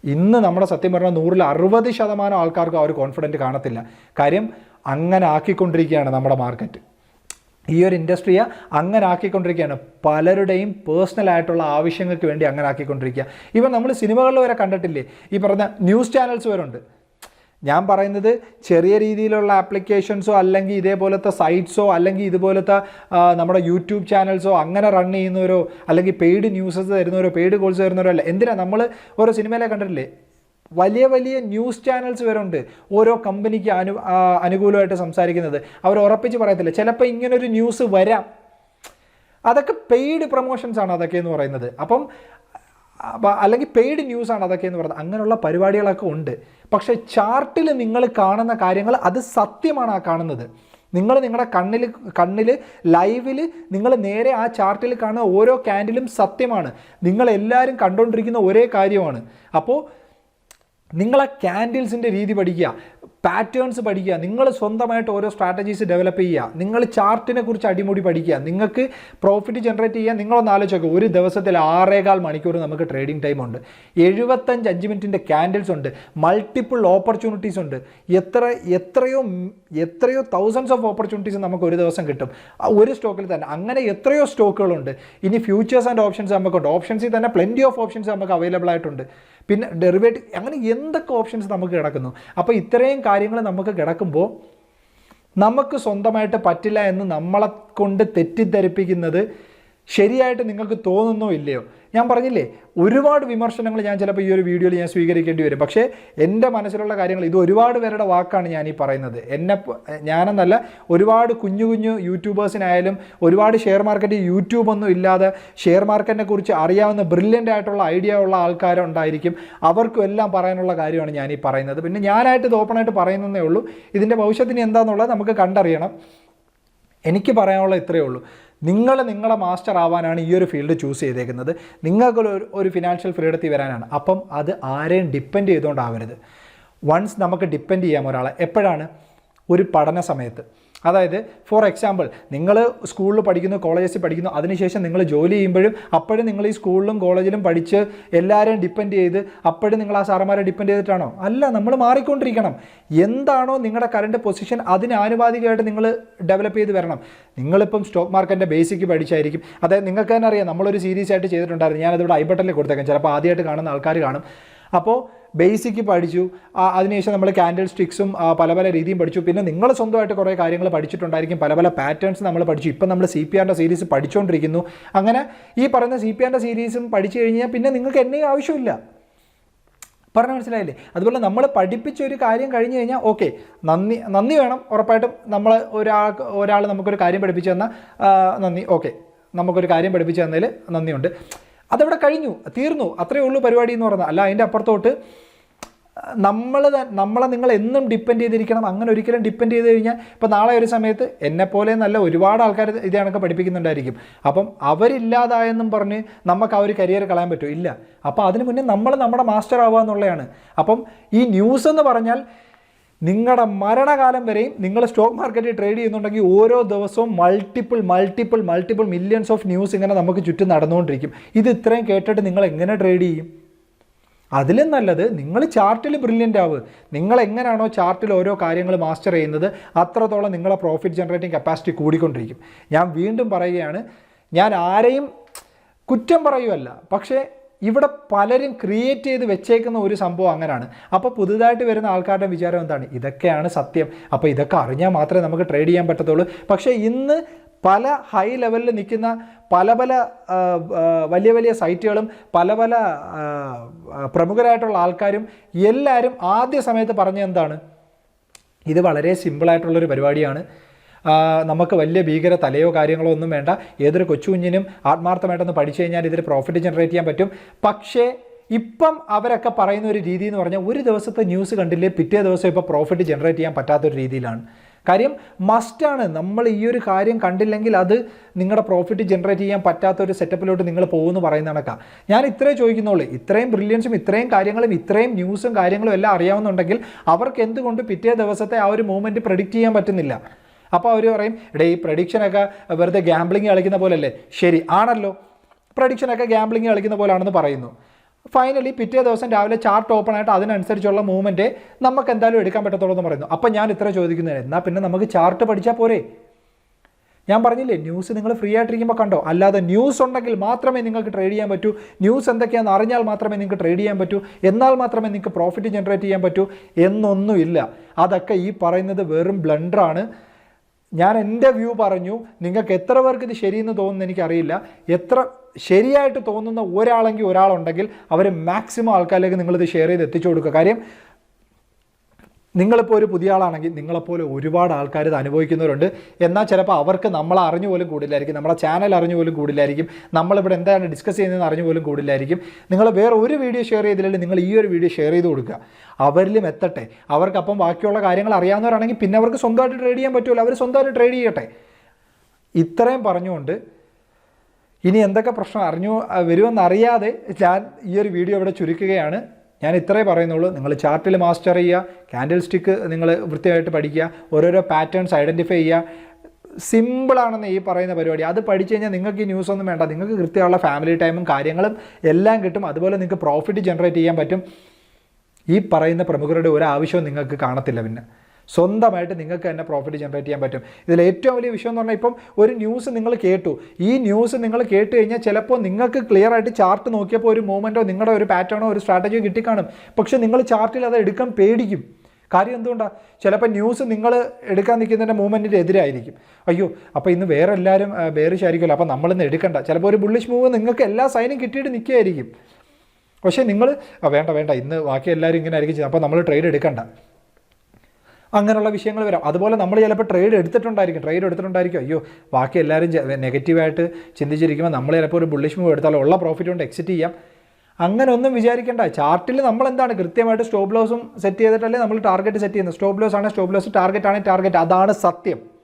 ഇന്ന് നമ്മുടെ സത്യം പറഞ്ഞാൽ നൂറിൽ അറുപത് ശതമാനം ആൾക്കാർക്ക് ആ ഒരു കോൺഫിഡന്റ് കാണത്തില്ല. കാര്യം അങ്ങനെ ആക്കിക്കൊണ്ടിരിക്കുകയാണ് നമ്മുടെ മാർക്കറ്റ് ഈ ഒരു ഇൻഡസ്ട്രിയെ അങ്ങനെ ആക്കിക്കൊണ്ടിരിക്കുകയാണ്. പലരുടെയും പേഴ്സണൽ ആയിട്ടുള്ള ആവശ്യങ്ങൾക്ക് വേണ്ടി അങ്ങനെ ആക്കിക്കൊണ്ടിരിക്കുക. ഇവൻ നമ്മൾ സിനിമകളിൽ വരെ കണ്ടിട്ടില്ലേ? ഈ പറഞ്ഞ ന്യൂസ് ചാനൽസ് വരെ ഉണ്ട് ഞാൻ പറയുന്നത് ചെറിയ രീതിയിലുള്ള ആപ്ലിക്കേഷൻസോ അല്ലെങ്കിൽ ഇതേപോലത്തെ സൈറ്റ്സോ അല്ലെങ്കിൽ ഇതുപോലത്തെ നമ്മുടെ യൂട്യൂബ് ചാനൽസോ അങ്ങനെ റൺ ചെയ്യുന്നവരോ അല്ലെങ്കിൽ പെയ്ഡ് ന്യൂസസ് തരുന്നവരോ പെയ്ഡ് കോൾസ് തരുന്നവരോ അല്ല. എന്തിനാ? നമ്മൾ ഓരോ സിനിമയിലെ കണ്ടിട്ടില്ലേ? വലിയ വലിയ ന്യൂസ് ചാനൽസ് വരെ ഉണ്ട് ഓരോ കമ്പനിക്ക് അനു അനുകൂലമായിട്ട് സംസാരിക്കുന്നത്. അവർ ഉറപ്പിച്ച് പറയത്തില്ല. ചിലപ്പോൾ ഇങ്ങനൊരു ന്യൂസ് വരാം. അതൊക്കെ പെയ്ഡ് പ്രൊമോഷൻസ് ആണ് അതൊക്കെ എന്ന് പറയുന്നത്. അപ്പ- അല്ലെങ്കിൽ പെയ്ഡ് ന്യൂസ് ആണ് അതൊക്കെ എന്ന് പറയുന്നത് അങ്ങനെയുള്ള പരിപാടികളൊക്കെ ഉണ്ട്. പക്ഷേ ചാർട്ടിൽ നിങ്ങൾ കാണുന്ന കാര്യങ്ങൾ അത് സത്യമാണ് ആ കാണുന്നത്. നിങ്ങൾ നിങ്ങളുടെ കണ്ണിൽ കണ്ണിൽ ലൈവിൽ നിങ്ങൾ നേരെ ആ ചാർട്ടിൽ കാണുന്ന ഓരോ ക്യാൻഡിലും സത്യമാണ്. നിങ്ങൾ നിങ്ങളെല്ലാവരും കണ്ടുകൊണ്ടിരിക്കുന്ന ഒരേ കാര്യമാണ്. അപ്പോൾ നിങ്ങൾ ആ ക്യാൻഡിൽസിന്റെ രീതി പഠിക്കുക. പാറ്റേൺസ് പഠിക്കുക. നിങ്ങൾ സ്വന്തമായിട്ട് ഓരോ സ്ട്രാറ്റജീസ് ഡെവലപ്പ് ചെയ്യുക. നിങ്ങൾ ചാർട്ടിനെ കുറിച്ച് അടിമുടി പഠിക്കുക. നിങ്ങൾക്ക് പ്രോഫിറ്റ് ജനറേറ്റ് ചെയ്യാൻ നിങ്ങളൊന്ന് ആലോചിക്കുക ഒരു ദിവസത്തിൽ ആറേകാൽ മണിക്കൂർ നമുക്ക് ട്രേഡിംഗ് ടൈം ഉണ്ട്. എഴുപത്തഞ്ച് അഞ്ച് മിനിറ്റിന്റെ ക്യാൻഡിൽസ് ഉണ്ട്. മൾട്ടിപ്പിൾ ഓപ്പർച്യൂണിറ്റീസ് ഉണ്ട്. എത്ര എത്രയോ എത്രയോ തൗസൻഡ്സ് ഓഫ് ഓപ്പർച്യൂണിറ്റീസ് നമുക്ക് ഒരു ദിവസം കിട്ടും. ഒരു സ്റ്റോക്കിൽ തന്നെ. അങ്ങനെ എത്രയോ സ്റ്റോക്കുകളുണ്ട് ഇനി ഫ്യൂച്ചേഴ്സ് ആൻഡ് ഓപ്ഷൻസ് നമുക്കുണ്ട്. ഓപ്ഷൻസിൽ തന്നെ പ്ലെന്റി ഓഫ് ഓപ്ഷൻസ് നമുക്ക് അവൈലബിൾ ആയിട്ടുണ്ട്. പിന്നെ ഡെറിവേറ്റീവ് അങ്ങനെ എന്തൊക്കെ ഓപ്ഷൻസ് നമുക്ക് കിടക്കുന്നു? അപ്പോൾ ഇത്രയും കാര്യങ്ങൾ നമുക്ക് കിടക്കുമ്പോൾ നമുക്ക് സ്വന്തമായിട്ട് പറ്റില്ല എന്ന് നമ്മളെ കൊണ്ട് തെറ്റിദ്ധരിപ്പിക്കുന്നത് ശരിയായിട്ട് നിങ്ങൾക്ക് തോന്നുന്നോ ഇല്ലയോ? ഞാൻ പറഞ്ഞില്ലേ ഒരുപാട് വിമർശനങ്ങൾ ഞാൻ ചിലപ്പോൾ ഈ ഒരു വീഡിയോയിൽ ഞാൻ സ്വീകരിക്കേണ്ടി വരും. പക്ഷേ എന്റെ മനസ്സിലുള്ള കാര്യങ്ങൾ ഇത് ഒരുപാട് പേരുടെ വാക്കാണ് ഞാൻ ഈ പറയുന്നത്. എന്നെ ഞാനെന്നല്ല ഒരുപാട് കുഞ്ഞു കുഞ്ഞു യൂട്യൂബേഴ്സിനായാലും ഒരുപാട് ഷെയർ മാർക്കറ്റ് യൂട്യൂബ് ഒന്നും ഇല്ലാതെ ഷെയർ മാർക്കറ്റിനെ കുറിച്ച് അറിയാവുന്ന ബ്രില്യന്റ് ആയിട്ടുള്ള ഐഡിയ ഉള്ള ആൾക്കാരുണ്ടായിരിക്കും അവർക്കും എല്ലാം പറയാനുള്ള കാര്യമാണ് ഞാൻ ഈ പറയുന്നത്. പിന്നെ ഞാനായിട്ട് ഇത് ഓപ്പണായിട്ട് പറയുന്നതേ ഉള്ളൂ. ഇതിന്റെ ഭവിഷ്യത്തിന് എന്താണെന്നുള്ളത് നമുക്ക് കണ്ടറിയണം. എനിക്ക് പറയാനുള്ള ഇത്രയേ ഉള്ളൂ. നിങ്ങൾ നിങ്ങളെ മാസ്റ്റർ ആവാനാണ് ഈ ഒരു ഫീൽഡ് ചൂസ് ചെയ്തേക്കുന്നത്. നിങ്ങൾക്ക് ഒരു ഫിനാൻഷ്യൽ ഫ്രീഡത്തിൽ വരാനാണ്. അപ്പം അത് ആരെയും ഡിപ്പെൻഡ് ചെയ്തുകൊണ്ടാവരുത്. വൺസ് നമുക്ക് ഡിപ്പെൻഡ് ചെയ്യാം ഒരാളെ എപ്പോഴാണ്? ഒരു പഠന സമയത്ത്. അതായത് ഫോർ എക്സാമ്പിൾ നിങ്ങൾ സ്കൂളിൽ പഠിക്കുന്നു കോളേജസിൽ പഠിക്കുന്നു അതിനുശേഷം നിങ്ങൾ ജോലി ചെയ്യുമ്പോഴും അപ്പോഴും നിങ്ങൾ ഈ സ്കൂളിലും കോളേജിലും പഠിച്ച് എല്ലാവരെയും ഡിപ്പെൻഡ് ചെയ്ത് അപ്പോഴും നിങ്ങൾ ആ സാറന്മാരെ ഡിപ്പെൻഡ് ചെയ്തിട്ടാണോ? അല്ല നമ്മൾ മാറിക്കൊണ്ടിരിക്കണം. എന്താണോ നിങ്ങളുടെ കറണ്ട് പൊസിഷൻ അതിന് ആനുപാതികമായിട്ട് നിങ്ങൾ ഡെവലപ്പ് ചെയ്ത് വരണം. നിങ്ങളിപ്പം സ്റ്റോക്ക് മാർക്കറ്റിന്റെ ബേസിക് പഠിച്ചായിരിക്കും. അതായത് നിങ്ങൾക്ക് തന്നെ അറിയാം നമ്മളൊരു സീരീസ് ആയിട്ട് ചെയ്തിട്ടുണ്ടായിരുന്നു. ഞാനതിവിടെ ഐ ബട്ടണിൽ കൊടുത്തേക്കാം. ചിലപ്പോൾ ആദ്യമായിട്ട് കാണുന്ന ആൾക്കാർ കാണും. അപ്പോൾ ബേസിക്ക് പഠിച്ചു. അതിനുശേഷം നമ്മൾ ക്യാൻഡിൽ സ്റ്റിക്സും പല പല രീതിയും പഠിച്ചു. പിന്നെ നിങ്ങൾ സ്വന്തമായിട്ട് കുറേ കാര്യങ്ങൾ പഠിച്ചിട്ടുണ്ടായിരിക്കും. പല പല പാറ്റേൺസ് നമ്മൾ പഠിച്ചു. ഇപ്പം നമ്മൾ സി പി ആറിന്റെ സീരീസ് പഠിച്ചുകൊണ്ടിരിക്കുന്നു അങ്ങനെ ഈ പറയുന്ന സി പി ആറിന്റെ സീരീസും പഠിച്ചു കഴിഞ്ഞാൽ പിന്നെ നിങ്ങൾക്ക് എന്നെ ആവശ്യമില്ല. പറഞ്ഞ മനസ്സിലായില്ലേ? അതുപോലെ നമ്മൾ പഠിപ്പിച്ച ഒരു കാര്യം കഴിഞ്ഞു കഴിഞ്ഞാൽ ഓക്കെ നന്ദി നന്ദി വേണം. ഉറപ്പായിട്ടും നമ്മൾ ഒരാൾ ഒരാൾ നമുക്കൊരു കാര്യം പഠിപ്പിച്ചു തന്നാൽ നന്ദി ഓക്കെ നമുക്കൊരു കാര്യം പഠിപ്പിച്ചു തന്നതിൽ നന്ദിയുണ്ട്. അതവിടെ കഴിഞ്ഞു തീർന്നു. അത്രയേ ഉള്ളൂ പരിപാടി എന്ന് പറഞ്ഞാൽ അല്ല അതിന്റെ അപ്പുറത്തോട്ട് നമ്മൾ നമ്മളെ നിങ്ങൾ എന്നും ഡിപ്പെൻഡ് ചെയ്തിരിക്കണം. അങ്ങനെ ഒരിക്കലും ഡിപ്പെൻഡ് ചെയ്ത് കഴിഞ്ഞാൽ ഇപ്പോൾ നാളെ ഒരു സമയത്ത് എന്നെപ്പോലെ നല്ല ഒരുപാട് ആൾക്കാർ ഇത് കണക്ക് പഠിപ്പിക്കുന്നുണ്ടായിരിക്കും. അപ്പം അവരില്ലാതായെന്നും പറഞ്ഞ് നമുക്ക് ആ ഒരു കരിയർ കളയാൻ പറ്റുമോ? ഇല്ല. അപ്പോൾ അതിന് മുന്നേ നമ്മൾ നമ്മുടെ മാസ്റ്റർ ആവുക എന്നുള്ളതാണ്. അപ്പം ഈ ന്യൂസ് എന്ന് പറഞ്ഞാൽ നിങ്ങളുടെ മരണകാലം വരെയും നിങ്ങൾ സ്റ്റോക്ക് മാർക്കറ്റിൽ ട്രേഡ് ചെയ്യുന്നുണ്ടെങ്കിൽ ഓരോ ദിവസവും multiple multiple multiple millions of news ഇങ്ങനെ നമുക്ക് ചുറ്റും നടന്നുകൊണ്ടിരിക്കും. ഇത് ഇത്രയും കേട്ടിട്ട് നിങ്ങൾ എങ്ങനെ ട്രേഡ് ചെയ്യും? അതിലും നല്ലത് നിങ്ങൾ ചാർട്ടിൽ ബ്രില്യന്റ് ആവുക നിങ്ങൾ എങ്ങനെയാണോ ചാർട്ടിൽ ഓരോ കാര്യങ്ങൾ മാസ്റ്റർ ചെയ്യുന്നത് അത്രത്തോളം നിങ്ങളെ പ്രോഫിറ്റ് ജനറേറ്റിംഗ് കപ്പാസിറ്റി കൂടിക്കൊണ്ടിരിക്കും. ഞാൻ വീണ്ടും പറയുകയാണ് ഞാൻ ആരെയും കുറ്റം പറയുമല്ല പക്ഷേ ഇവിടെ പലരും ക്രിയേറ്റ് ചെയ്ത് വെച്ചേക്കുന്ന ഒരു സംഭവം അങ്ങനെയാണ് അപ്പോൾ പുതുതായിട്ട് വരുന്ന ആൾക്കാരുടെ വിചാരം എന്താണ്? ഇതൊക്കെയാണ് സത്യം. അപ്പോൾ ഇതൊക്കെ അറിഞ്ഞാൽ മാത്രമേ നമുക്ക് ട്രേഡ് ചെയ്യാൻ പറ്റത്തുള്ളൂ. പക്ഷേ ഇന്ന് പല ഹൈ ലെവലിൽ നിൽക്കുന്ന പല പല വലിയ വലിയ സൈറ്റുകളും പല പല പ്രമുഖരായിട്ടുള്ള ആൾക്കാരും എല്ലാവരും ആദ്യ സമയത്ത് പറഞ്ഞ എന്താണ്? ഇത് വളരെ സിമ്പിളായിട്ടുള്ളൊരു പരിപാടിയാണ്. നമുക്ക് വലിയ ഭീകര തലയോ കാര്യങ്ങളോ ഒന്നും വേണ്ട. ഏതൊരു കൊച്ചു കുഞ്ഞിനും ആത്മാർത്ഥമായിട്ടൊന്ന് പഠിച്ചു കഴിഞ്ഞാൽ ഇതിൽ പ്രോഫിറ്റ് ജനറേറ്റ് ചെയ്യാൻ പറ്റും. പക്ഷേ ഇപ്പം അവരൊക്കെ പറയുന്ന ഒരു രീതി എന്ന് പറഞ്ഞാൽ ഒരു ദിവസത്തെ ന്യൂസ് കണ്ടില്ലേ പിറ്റേ ദിവസം ഇപ്പോൾ പ്രോഫിറ്റ് ജനറേറ്റ് ചെയ്യാൻ പറ്റാത്തൊരു രീതിയിലാണ്. കാര്യം മസ്റ്റാണ് നമ്മൾ ഈ ഒരു കാര്യം കണ്ടില്ലെങ്കിൽ അത് നിങ്ങളുടെ പ്രോഫിറ്റ് ജനറേറ്റ് ചെയ്യാൻ പറ്റാത്ത ഒരു സെറ്റപ്പിലോട്ട് നിങ്ങൾ പോകുമെന്ന് പറയുന്ന കണക്കാണ് ഞാൻ ഇത്രേ ചോദിക്കുന്നുള്ളൂ. ഇത്രയും ബ്രില്യൻസും ഇത്രയും കാര്യങ്ങളും ഇത്രയും ന്യൂസും കാര്യങ്ങളും എല്ലാം അറിയാവുന്നുണ്ടെങ്കിൽ അവർക്ക് എന്തുകൊണ്ട് പിറ്റേ ദിവസത്തെ ആ ഒരു മൂവ്മെന്റ് പ്രഡിക്റ്റ് ചെയ്യാൻ പറ്റുന്നില്ല? അപ്പോൾ അവർ പറയും ഇടേ ഈ പ്രഡിക്ഷനൊക്കെ വെറുതെ ഗ്യാംബ്ലിങ് കളിക്കുന്ന പോലല്ലേ? ശരി ആണല്ലോ. പ്രഡിക്ഷനൊക്കെ ഗ്യാംബ്ലിങ് കളിക്കുന്ന പോലാണെന്ന് പറയുന്നു. ഫൈനലി പിറ്റേ ദിവസം രാവിലെ ചാർട്ട് ഓപ്പൺ ആയിട്ട് അതിനനുസരിച്ചുള്ള മൂവ്മെന്റ് നമുക്ക് എന്തായാലും എടുക്കാൻ പറ്റത്തുള്ളൂ എന്ന് പറയുന്നു. അപ്പോൾ ഞാൻ ഇത്ര ചോദിക്കുന്നത് എന്നാൽ പിന്നെ നമുക്ക് ചാർട്ട് പഠിച്ചാൽ പോരെ? ഞാൻ പറഞ്ഞില്ലേ ന്യൂസ് നിങ്ങൾ ഫ്രീ ആയിട്ടിരിക്കുമ്പോൾ കണ്ടോ? അല്ലാതെ ന്യൂസ് ഉണ്ടെങ്കിൽ മാത്രമേ നിങ്ങൾക്ക് ട്രേഡ് ചെയ്യാൻ പറ്റൂ. ന്യൂസ് എന്തൊക്കെയാണെന്ന് അറിഞ്ഞാൽ മാത്രമേ നിങ്ങൾക്ക് ട്രേഡ് ചെയ്യാൻ പറ്റൂ. എന്നാൽ മാത്രമേ നിങ്ങൾക്ക് പ്രോഫിറ്റ് ജനറേറ്റ് ചെയ്യാൻ പറ്റൂ എന്നൊന്നുമില്ല. അതൊക്കെ ഈ പറയുന്നത് വെറും ബ്ലണ്ടറാണ് ഞാൻ എന്റെ വ്യൂ പറഞ്ഞു നിങ്ങൾക്ക് എത്ര പേർക്ക് ഇത് ശരിയെന്ന് തോന്നുന്നു എനിക്കറിയില്ല. എത്ര ശരിയായിട്ട് തോന്നുന്ന ഒരാളെങ്കിൽ ഒരാളുണ്ടെങ്കിൽ അവർ മാക്സിമം ആൾക്കാരിലേക്ക് നിങ്ങളിത് ഷെയർ ചെയ്ത് എത്തിച്ചു കൊടുക്കുക. കാര്യം നിങ്ങളിപ്പോൾ ഒരു പുതിയ ആളാണെങ്കിൽ നിങ്ങളെപ്പോലെ ഒരുപാട് ആൾക്കാർ ഇത് അനുഭവിക്കുന്നവരുണ്ട്. എന്നാൽ ചിലപ്പോൾ അവർക്ക് നമ്മൾ അറിഞ്ഞു പോലും കൂടില്ലായിരിക്കും നമ്മളെ ചാനൽ അറിഞ്ഞു പോലും കൂടില്ലായിരിക്കും നമ്മളിവിടെ എന്താണ് ഡിസ്കസ് ചെയ്യുന്നതെന്ന് അറിഞ്ഞു പോലും കൂടില്ലായിരിക്കും. നിങ്ങൾ വേറെ ഒരു വീഡിയോ ഷെയർ ചെയ്തില്ലെങ്കിൽ നിങ്ങൾ ഈ ഒരു വീഡിയോ ഷെയർ ചെയ്ത് കൊടുക്കുക. അവരിലും എത്തട്ടെ. അവർക്കപ്പം ബാക്കിയുള്ള കാര്യങ്ങൾ അറിയാവുന്നവരാണെങ്കിൽ പിന്നെ അവർക്ക് സ്വന്തമായിട്ട് ട്രേഡ് ചെയ്യാൻ പറ്റുമല്ലോ അവർ സ്വന്തമായിട്ട് ട്രേഡ് ചെയ്യട്ടെ. ഇത്രയും പറഞ്ഞുകൊണ്ട് ഇനി എന്തൊക്കെ പ്രശ്നം അറിഞ്ഞു വരുമെന്നറിയാതെ ഞാൻ ഈ ഒരു വീഡിയോ ഇവിടെ ചുരുക്കുകയാണ്. ഞാൻ ഇത്രേ പറയുന്നുള്ളൂ. നിങ്ങൾ ചാർട്ടിൽ മാസ്റ്റർ ചെയ്യുക ക്യാൻഡിൽ സ്റ്റിക്ക് നിങ്ങൾ വൃത്തിയായിട്ട് പഠിക്കുക ഓരോരോ പാറ്റേൺസ് ഐഡന്റിഫൈ ചെയ്യുക. സിമ്പിളാണെന്ന് ഈ പറയുന്ന പരിപാടി. അത് പഠിച്ചു കഴിഞ്ഞാൽ നിങ്ങൾക്ക് ഈ ന്യൂസ് ഒന്നും വേണ്ട. നിങ്ങൾക്ക് കൃത്യമുള്ള ഫാമിലി ടൈമും കാര്യങ്ങളും എല്ലാം കിട്ടും. അതുപോലെ നിങ്ങൾക്ക് പ്രോഫിറ്റ് ജനറേറ്റ് ചെയ്യാൻ പറ്റും. ഈ പറയുന്ന പ്രമുഖരുടെ ഒരു ആവശ്യവും നിങ്ങൾക്ക് കാണത്തില്ല പിന്നെ. സ്വന്തമായിട്ട് നിങ്ങൾക്ക് തന്നെ പ്രോഫിറ്റ് ജനറേറ്റ് ചെയ്യാൻ പറ്റും. ഇതിൽ ഏറ്റവും വലിയ വിഷയം എന്ന് പറഞ്ഞാൽ ഇപ്പം ഒരു ന്യൂസ് നിങ്ങൾ കേട്ടു. ഈ ന്യൂസ് നിങ്ങൾ കേട്ട് കഴിഞ്ഞാൽ ചിലപ്പോൾ നിങ്ങൾക്ക് ക്ലിയർ ആയിട്ട് ചാർട്ട് നോക്കിയപ്പോൾ ഒരു മൂവ്മെന്റോ നിങ്ങളുടെ ഒരു പാറ്റേണോ ഒരു സ്ട്രാറ്റജിയോ കിട്ടിക്കാണും. പക്ഷേ നിങ്ങൾ ചാർട്ടിൽ അത് എടുക്കാൻ പേടിക്കും. കാര്യം എന്തുകൊണ്ടാണ് ചിലപ്പോൾ ന്യൂസ് നിങ്ങൾ എടുക്കാൻ നിൽക്കുന്നതിന്റെ മൂവ്മെന്റിന്റെ എതിരായിരിക്കും. അയ്യോ അപ്പോൾ ഇന്ന് വേറെ എല്ലാവരും ബേറിഷ് ആയിരിക്കുമല്ലോ അപ്പോൾ നമ്മളിന്ന് എടുക്കണ്ട. ചിലപ്പോൾ ഒരു ബുള്ളിഷ് മൂവ് നിങ്ങൾക്ക് എല്ലാ സൈനും കിട്ടിയിട്ട് നിൽക്കുകയായിരിക്കും. പക്ഷേ നിങ്ങൾ വേണ്ട വേണ്ട. ഇന്ന് ബാക്കി എല്ലാവരും ഇങ്ങനെ ആയിരിക്കും അപ്പോൾ നമ്മൾ ട്രേഡ് എടുക്കണ്ട. അങ്ങനെയുള്ള വിഷയങ്ങൾ വരാം. അതുപോലെ നമ്മൾ ചിലപ്പോൾ ട്രേഡ് എടുത്തിട്ടുണ്ടായിരിക്കും. ട്രേഡ് എടുത്തിട്ടുണ്ടായിരിക്കും. അയ്യോ ബാക്കി എല്ലാവരും നെഗറ്റീവായിട്ട് ചിന്തിച്ചിരിക്കുമ്പോൾ നമ്മൾ ചിലപ്പോൾ ഒരു ബുള്ളിഷ് മൂവ് എടുത്താൽ ഉള്ള പ്രോഫിറ്റ് കൊണ്ട് എക്സിറ്റ് ചെയ്യാം. അങ്ങനെ ഒന്നും വിചാരിക്കേണ്ട. ചാർട്ടിൽ നമ്മൾ എന്താണ് കൃത്യമായിട്ട് സ്റ്റോപ്പ് ലോസും സെറ്റ് ചെയ്തിട്ടല്ലേ നമ്മൾ ടാർഗറ്റ് സെറ്റ് ചെയ്യുന്നത്. സ്റ്റോപ്പ് ലോസ് ആണ് സ്റ്റോപ്പ് ലോസ് ടാർഗറ്റ് ആണ് ടാർഗറ്റ് അതാണ് സത്യം.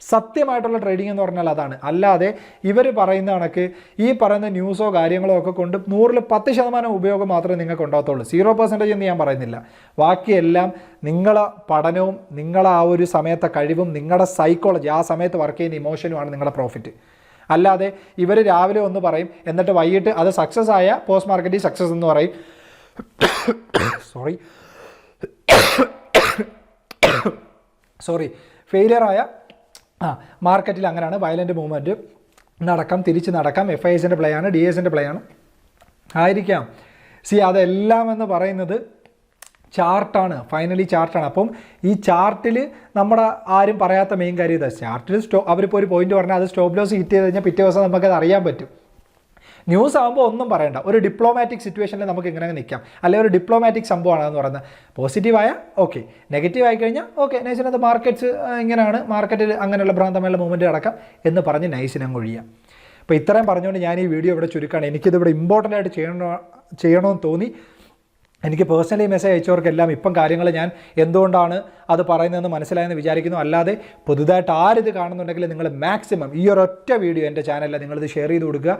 സത്യമായിട്ടുള്ള ട്രേഡിംഗ് എന്ന് പറഞ്ഞാൽ അതാണ്. അല്ലാതെ ഇവർ പറയുന്ന കണക്ക് ഈ പറയുന്ന ന്യൂസോ കാര്യങ്ങളോ ഒക്കെ കൊണ്ട് നൂറിൽ പത്ത് ശതമാനം ഉപയോഗം മാത്രമേ നിങ്ങൾക്ക് ഉണ്ടാകത്തുള്ളൂ സീറോ പെർസെന്റേജ് എന്ന് ഞാൻ പറയുന്നില്ല. ബാക്കിയെല്ലാം നിങ്ങളെ പഠനവും നിങ്ങളെ ആ ഒരു സമയത്തെ കഴിവും നിങ്ങളുടെ സൈക്കോളജി ആ സമയത്ത് വർക്ക് ചെയ്യുന്ന ഇമോഷനുമാണ് നിങ്ങളുടെ പ്രോഫിറ്റ് അല്ലാതെ ഇവർ രാവിലെ ഒന്ന് പറയും എന്നിട്ട് വൈകിട്ട് അത് സക്സസ് ആയ പോസ്റ്റ് മാർക്കറ്റിൽ സക്സസ് എന്ന് പറയും. സോറി സോറി ഫെയിലിയറായ ആ മാർക്കറ്റിൽ അങ്ങനെയാണ് വയലന്റ് മൂവ്മെന്റ് നടക്കാം തിരിച്ച് നടക്കാം. എഫ് ഐ എസിന്റെ പ്ലേ ആണ് ഡി എസിന്റെ പ്ലേ ആണ്. ആയിരിക്കാം. സി അതെല്ലാം എന്ന് പറയുന്നത് ചാർട്ടാണ് ഫൈനലി ചാർട്ടാണ് അപ്പം ഈ ചാർട്ടിൽ നമ്മുടെ ആരും പറയാത്ത മെയിൻ കാര്യം ഇതാ. ചാർട്ടിൽ സ്റ്റോ അവരിപ്പോൾ ഒരു പോയിന്റ് പറഞ്ഞാൽ അത് സ്റ്റോപ്പ് ലോസ് ഹിറ്റ് ചെയ്ത് കഴിഞ്ഞാൽ പിറ്റേ ദിവസം നമുക്കത് അറിയാൻ പറ്റും. ന്യൂസ് ആകുമ്പോൾ ഒന്നും പറയണ്ട. ഒരു ഡിപ്ലോമാറ്റിക് സിറ്റുവേഷനിൽ നമുക്ക് ഇങ്ങനെ നിൽക്കാം അല്ലെങ്കിൽ ഒരു ഡിപ്ലോമാറ്റിക് സംഭവമാണെന്ന് പറയുന്നത്. പോസിറ്റീവായ ഓക്കെ നെഗറ്റീവ് ആയി കഴിഞ്ഞാൽ ഓക്കെ നൈസിനകത്ത് മാർക്കറ്റ്സ് ഇങ്ങനെയാണ്. മാർക്കറ്റിൽ അങ്ങനെയുള്ള ഭ്രാന്തമായുള്ള മൂവ്മെന്റ് അടക്കം എന്ന് പറഞ്ഞ് നൈസിനങ്ങ് ഒഴിയാം. അപ്പോൾ ഇത്രയും പറഞ്ഞുകൊണ്ട് ഞാൻ ഈ വീഡിയോ ഇവിടെ ചുരുക്കുകയാണ് എനിക്കിതിവിടെ ഇമ്പോർട്ടന്റ് ആയിട്ട് ചെയ്യണോ ചെയ്യണമെന്ന് തോന്നി. എനിക്ക് പേഴ്സണലി മെസ്സേജ് അയച്ചവർക്കെല്ലാം ഇപ്പം കാര്യങ്ങൾ ഞാൻ എന്തുകൊണ്ടാണ് അത് പറയുന്നതെന്ന് മനസ്സിലായെന്ന് വിചാരിക്കുന്നു. അല്ലാതെ പുതുതായിട്ട് ആരിത് കാണുന്നുണ്ടെങ്കിൽ നിങ്ങൾ മാക്സിമം ഈ ഒരൊറ്റ വീഡിയോ എന്റെ ചാനലിൽ നിങ്ങളിത് ഷെയർ ചെയ്ത് കൊടുക്കുക.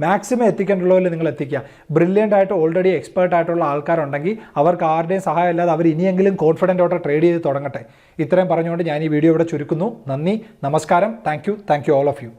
മാക്സിമം എത്തിക്കേണ്ടുള്ളവരിൽ നിങ്ങൾ എത്തിക്കുക. ബ്രില്യന്റ് ആയിട്ട് ഓൾറെഡി എക്സ്പേർട്ട് ആയിട്ടുള്ള ആൾക്കാരുണ്ടെങ്കിൽ അവർക്ക് ആരുടെയും സഹായം ഇല്ലാതെ അവർ ഇനിയെങ്കിലും കോൺഫിഡന്റ് ആയിട്ട് ട്രേഡ് ചെയ്ത് തുടങ്ങട്ടെ. ഇത്രയും പറഞ്ഞുകൊണ്ട് ഞാൻ ഈ വീഡിയോ ഇവിടെ ചുരുക്കുന്നു. നന്ദി നമസ്കാരം. Thank you thank you all of you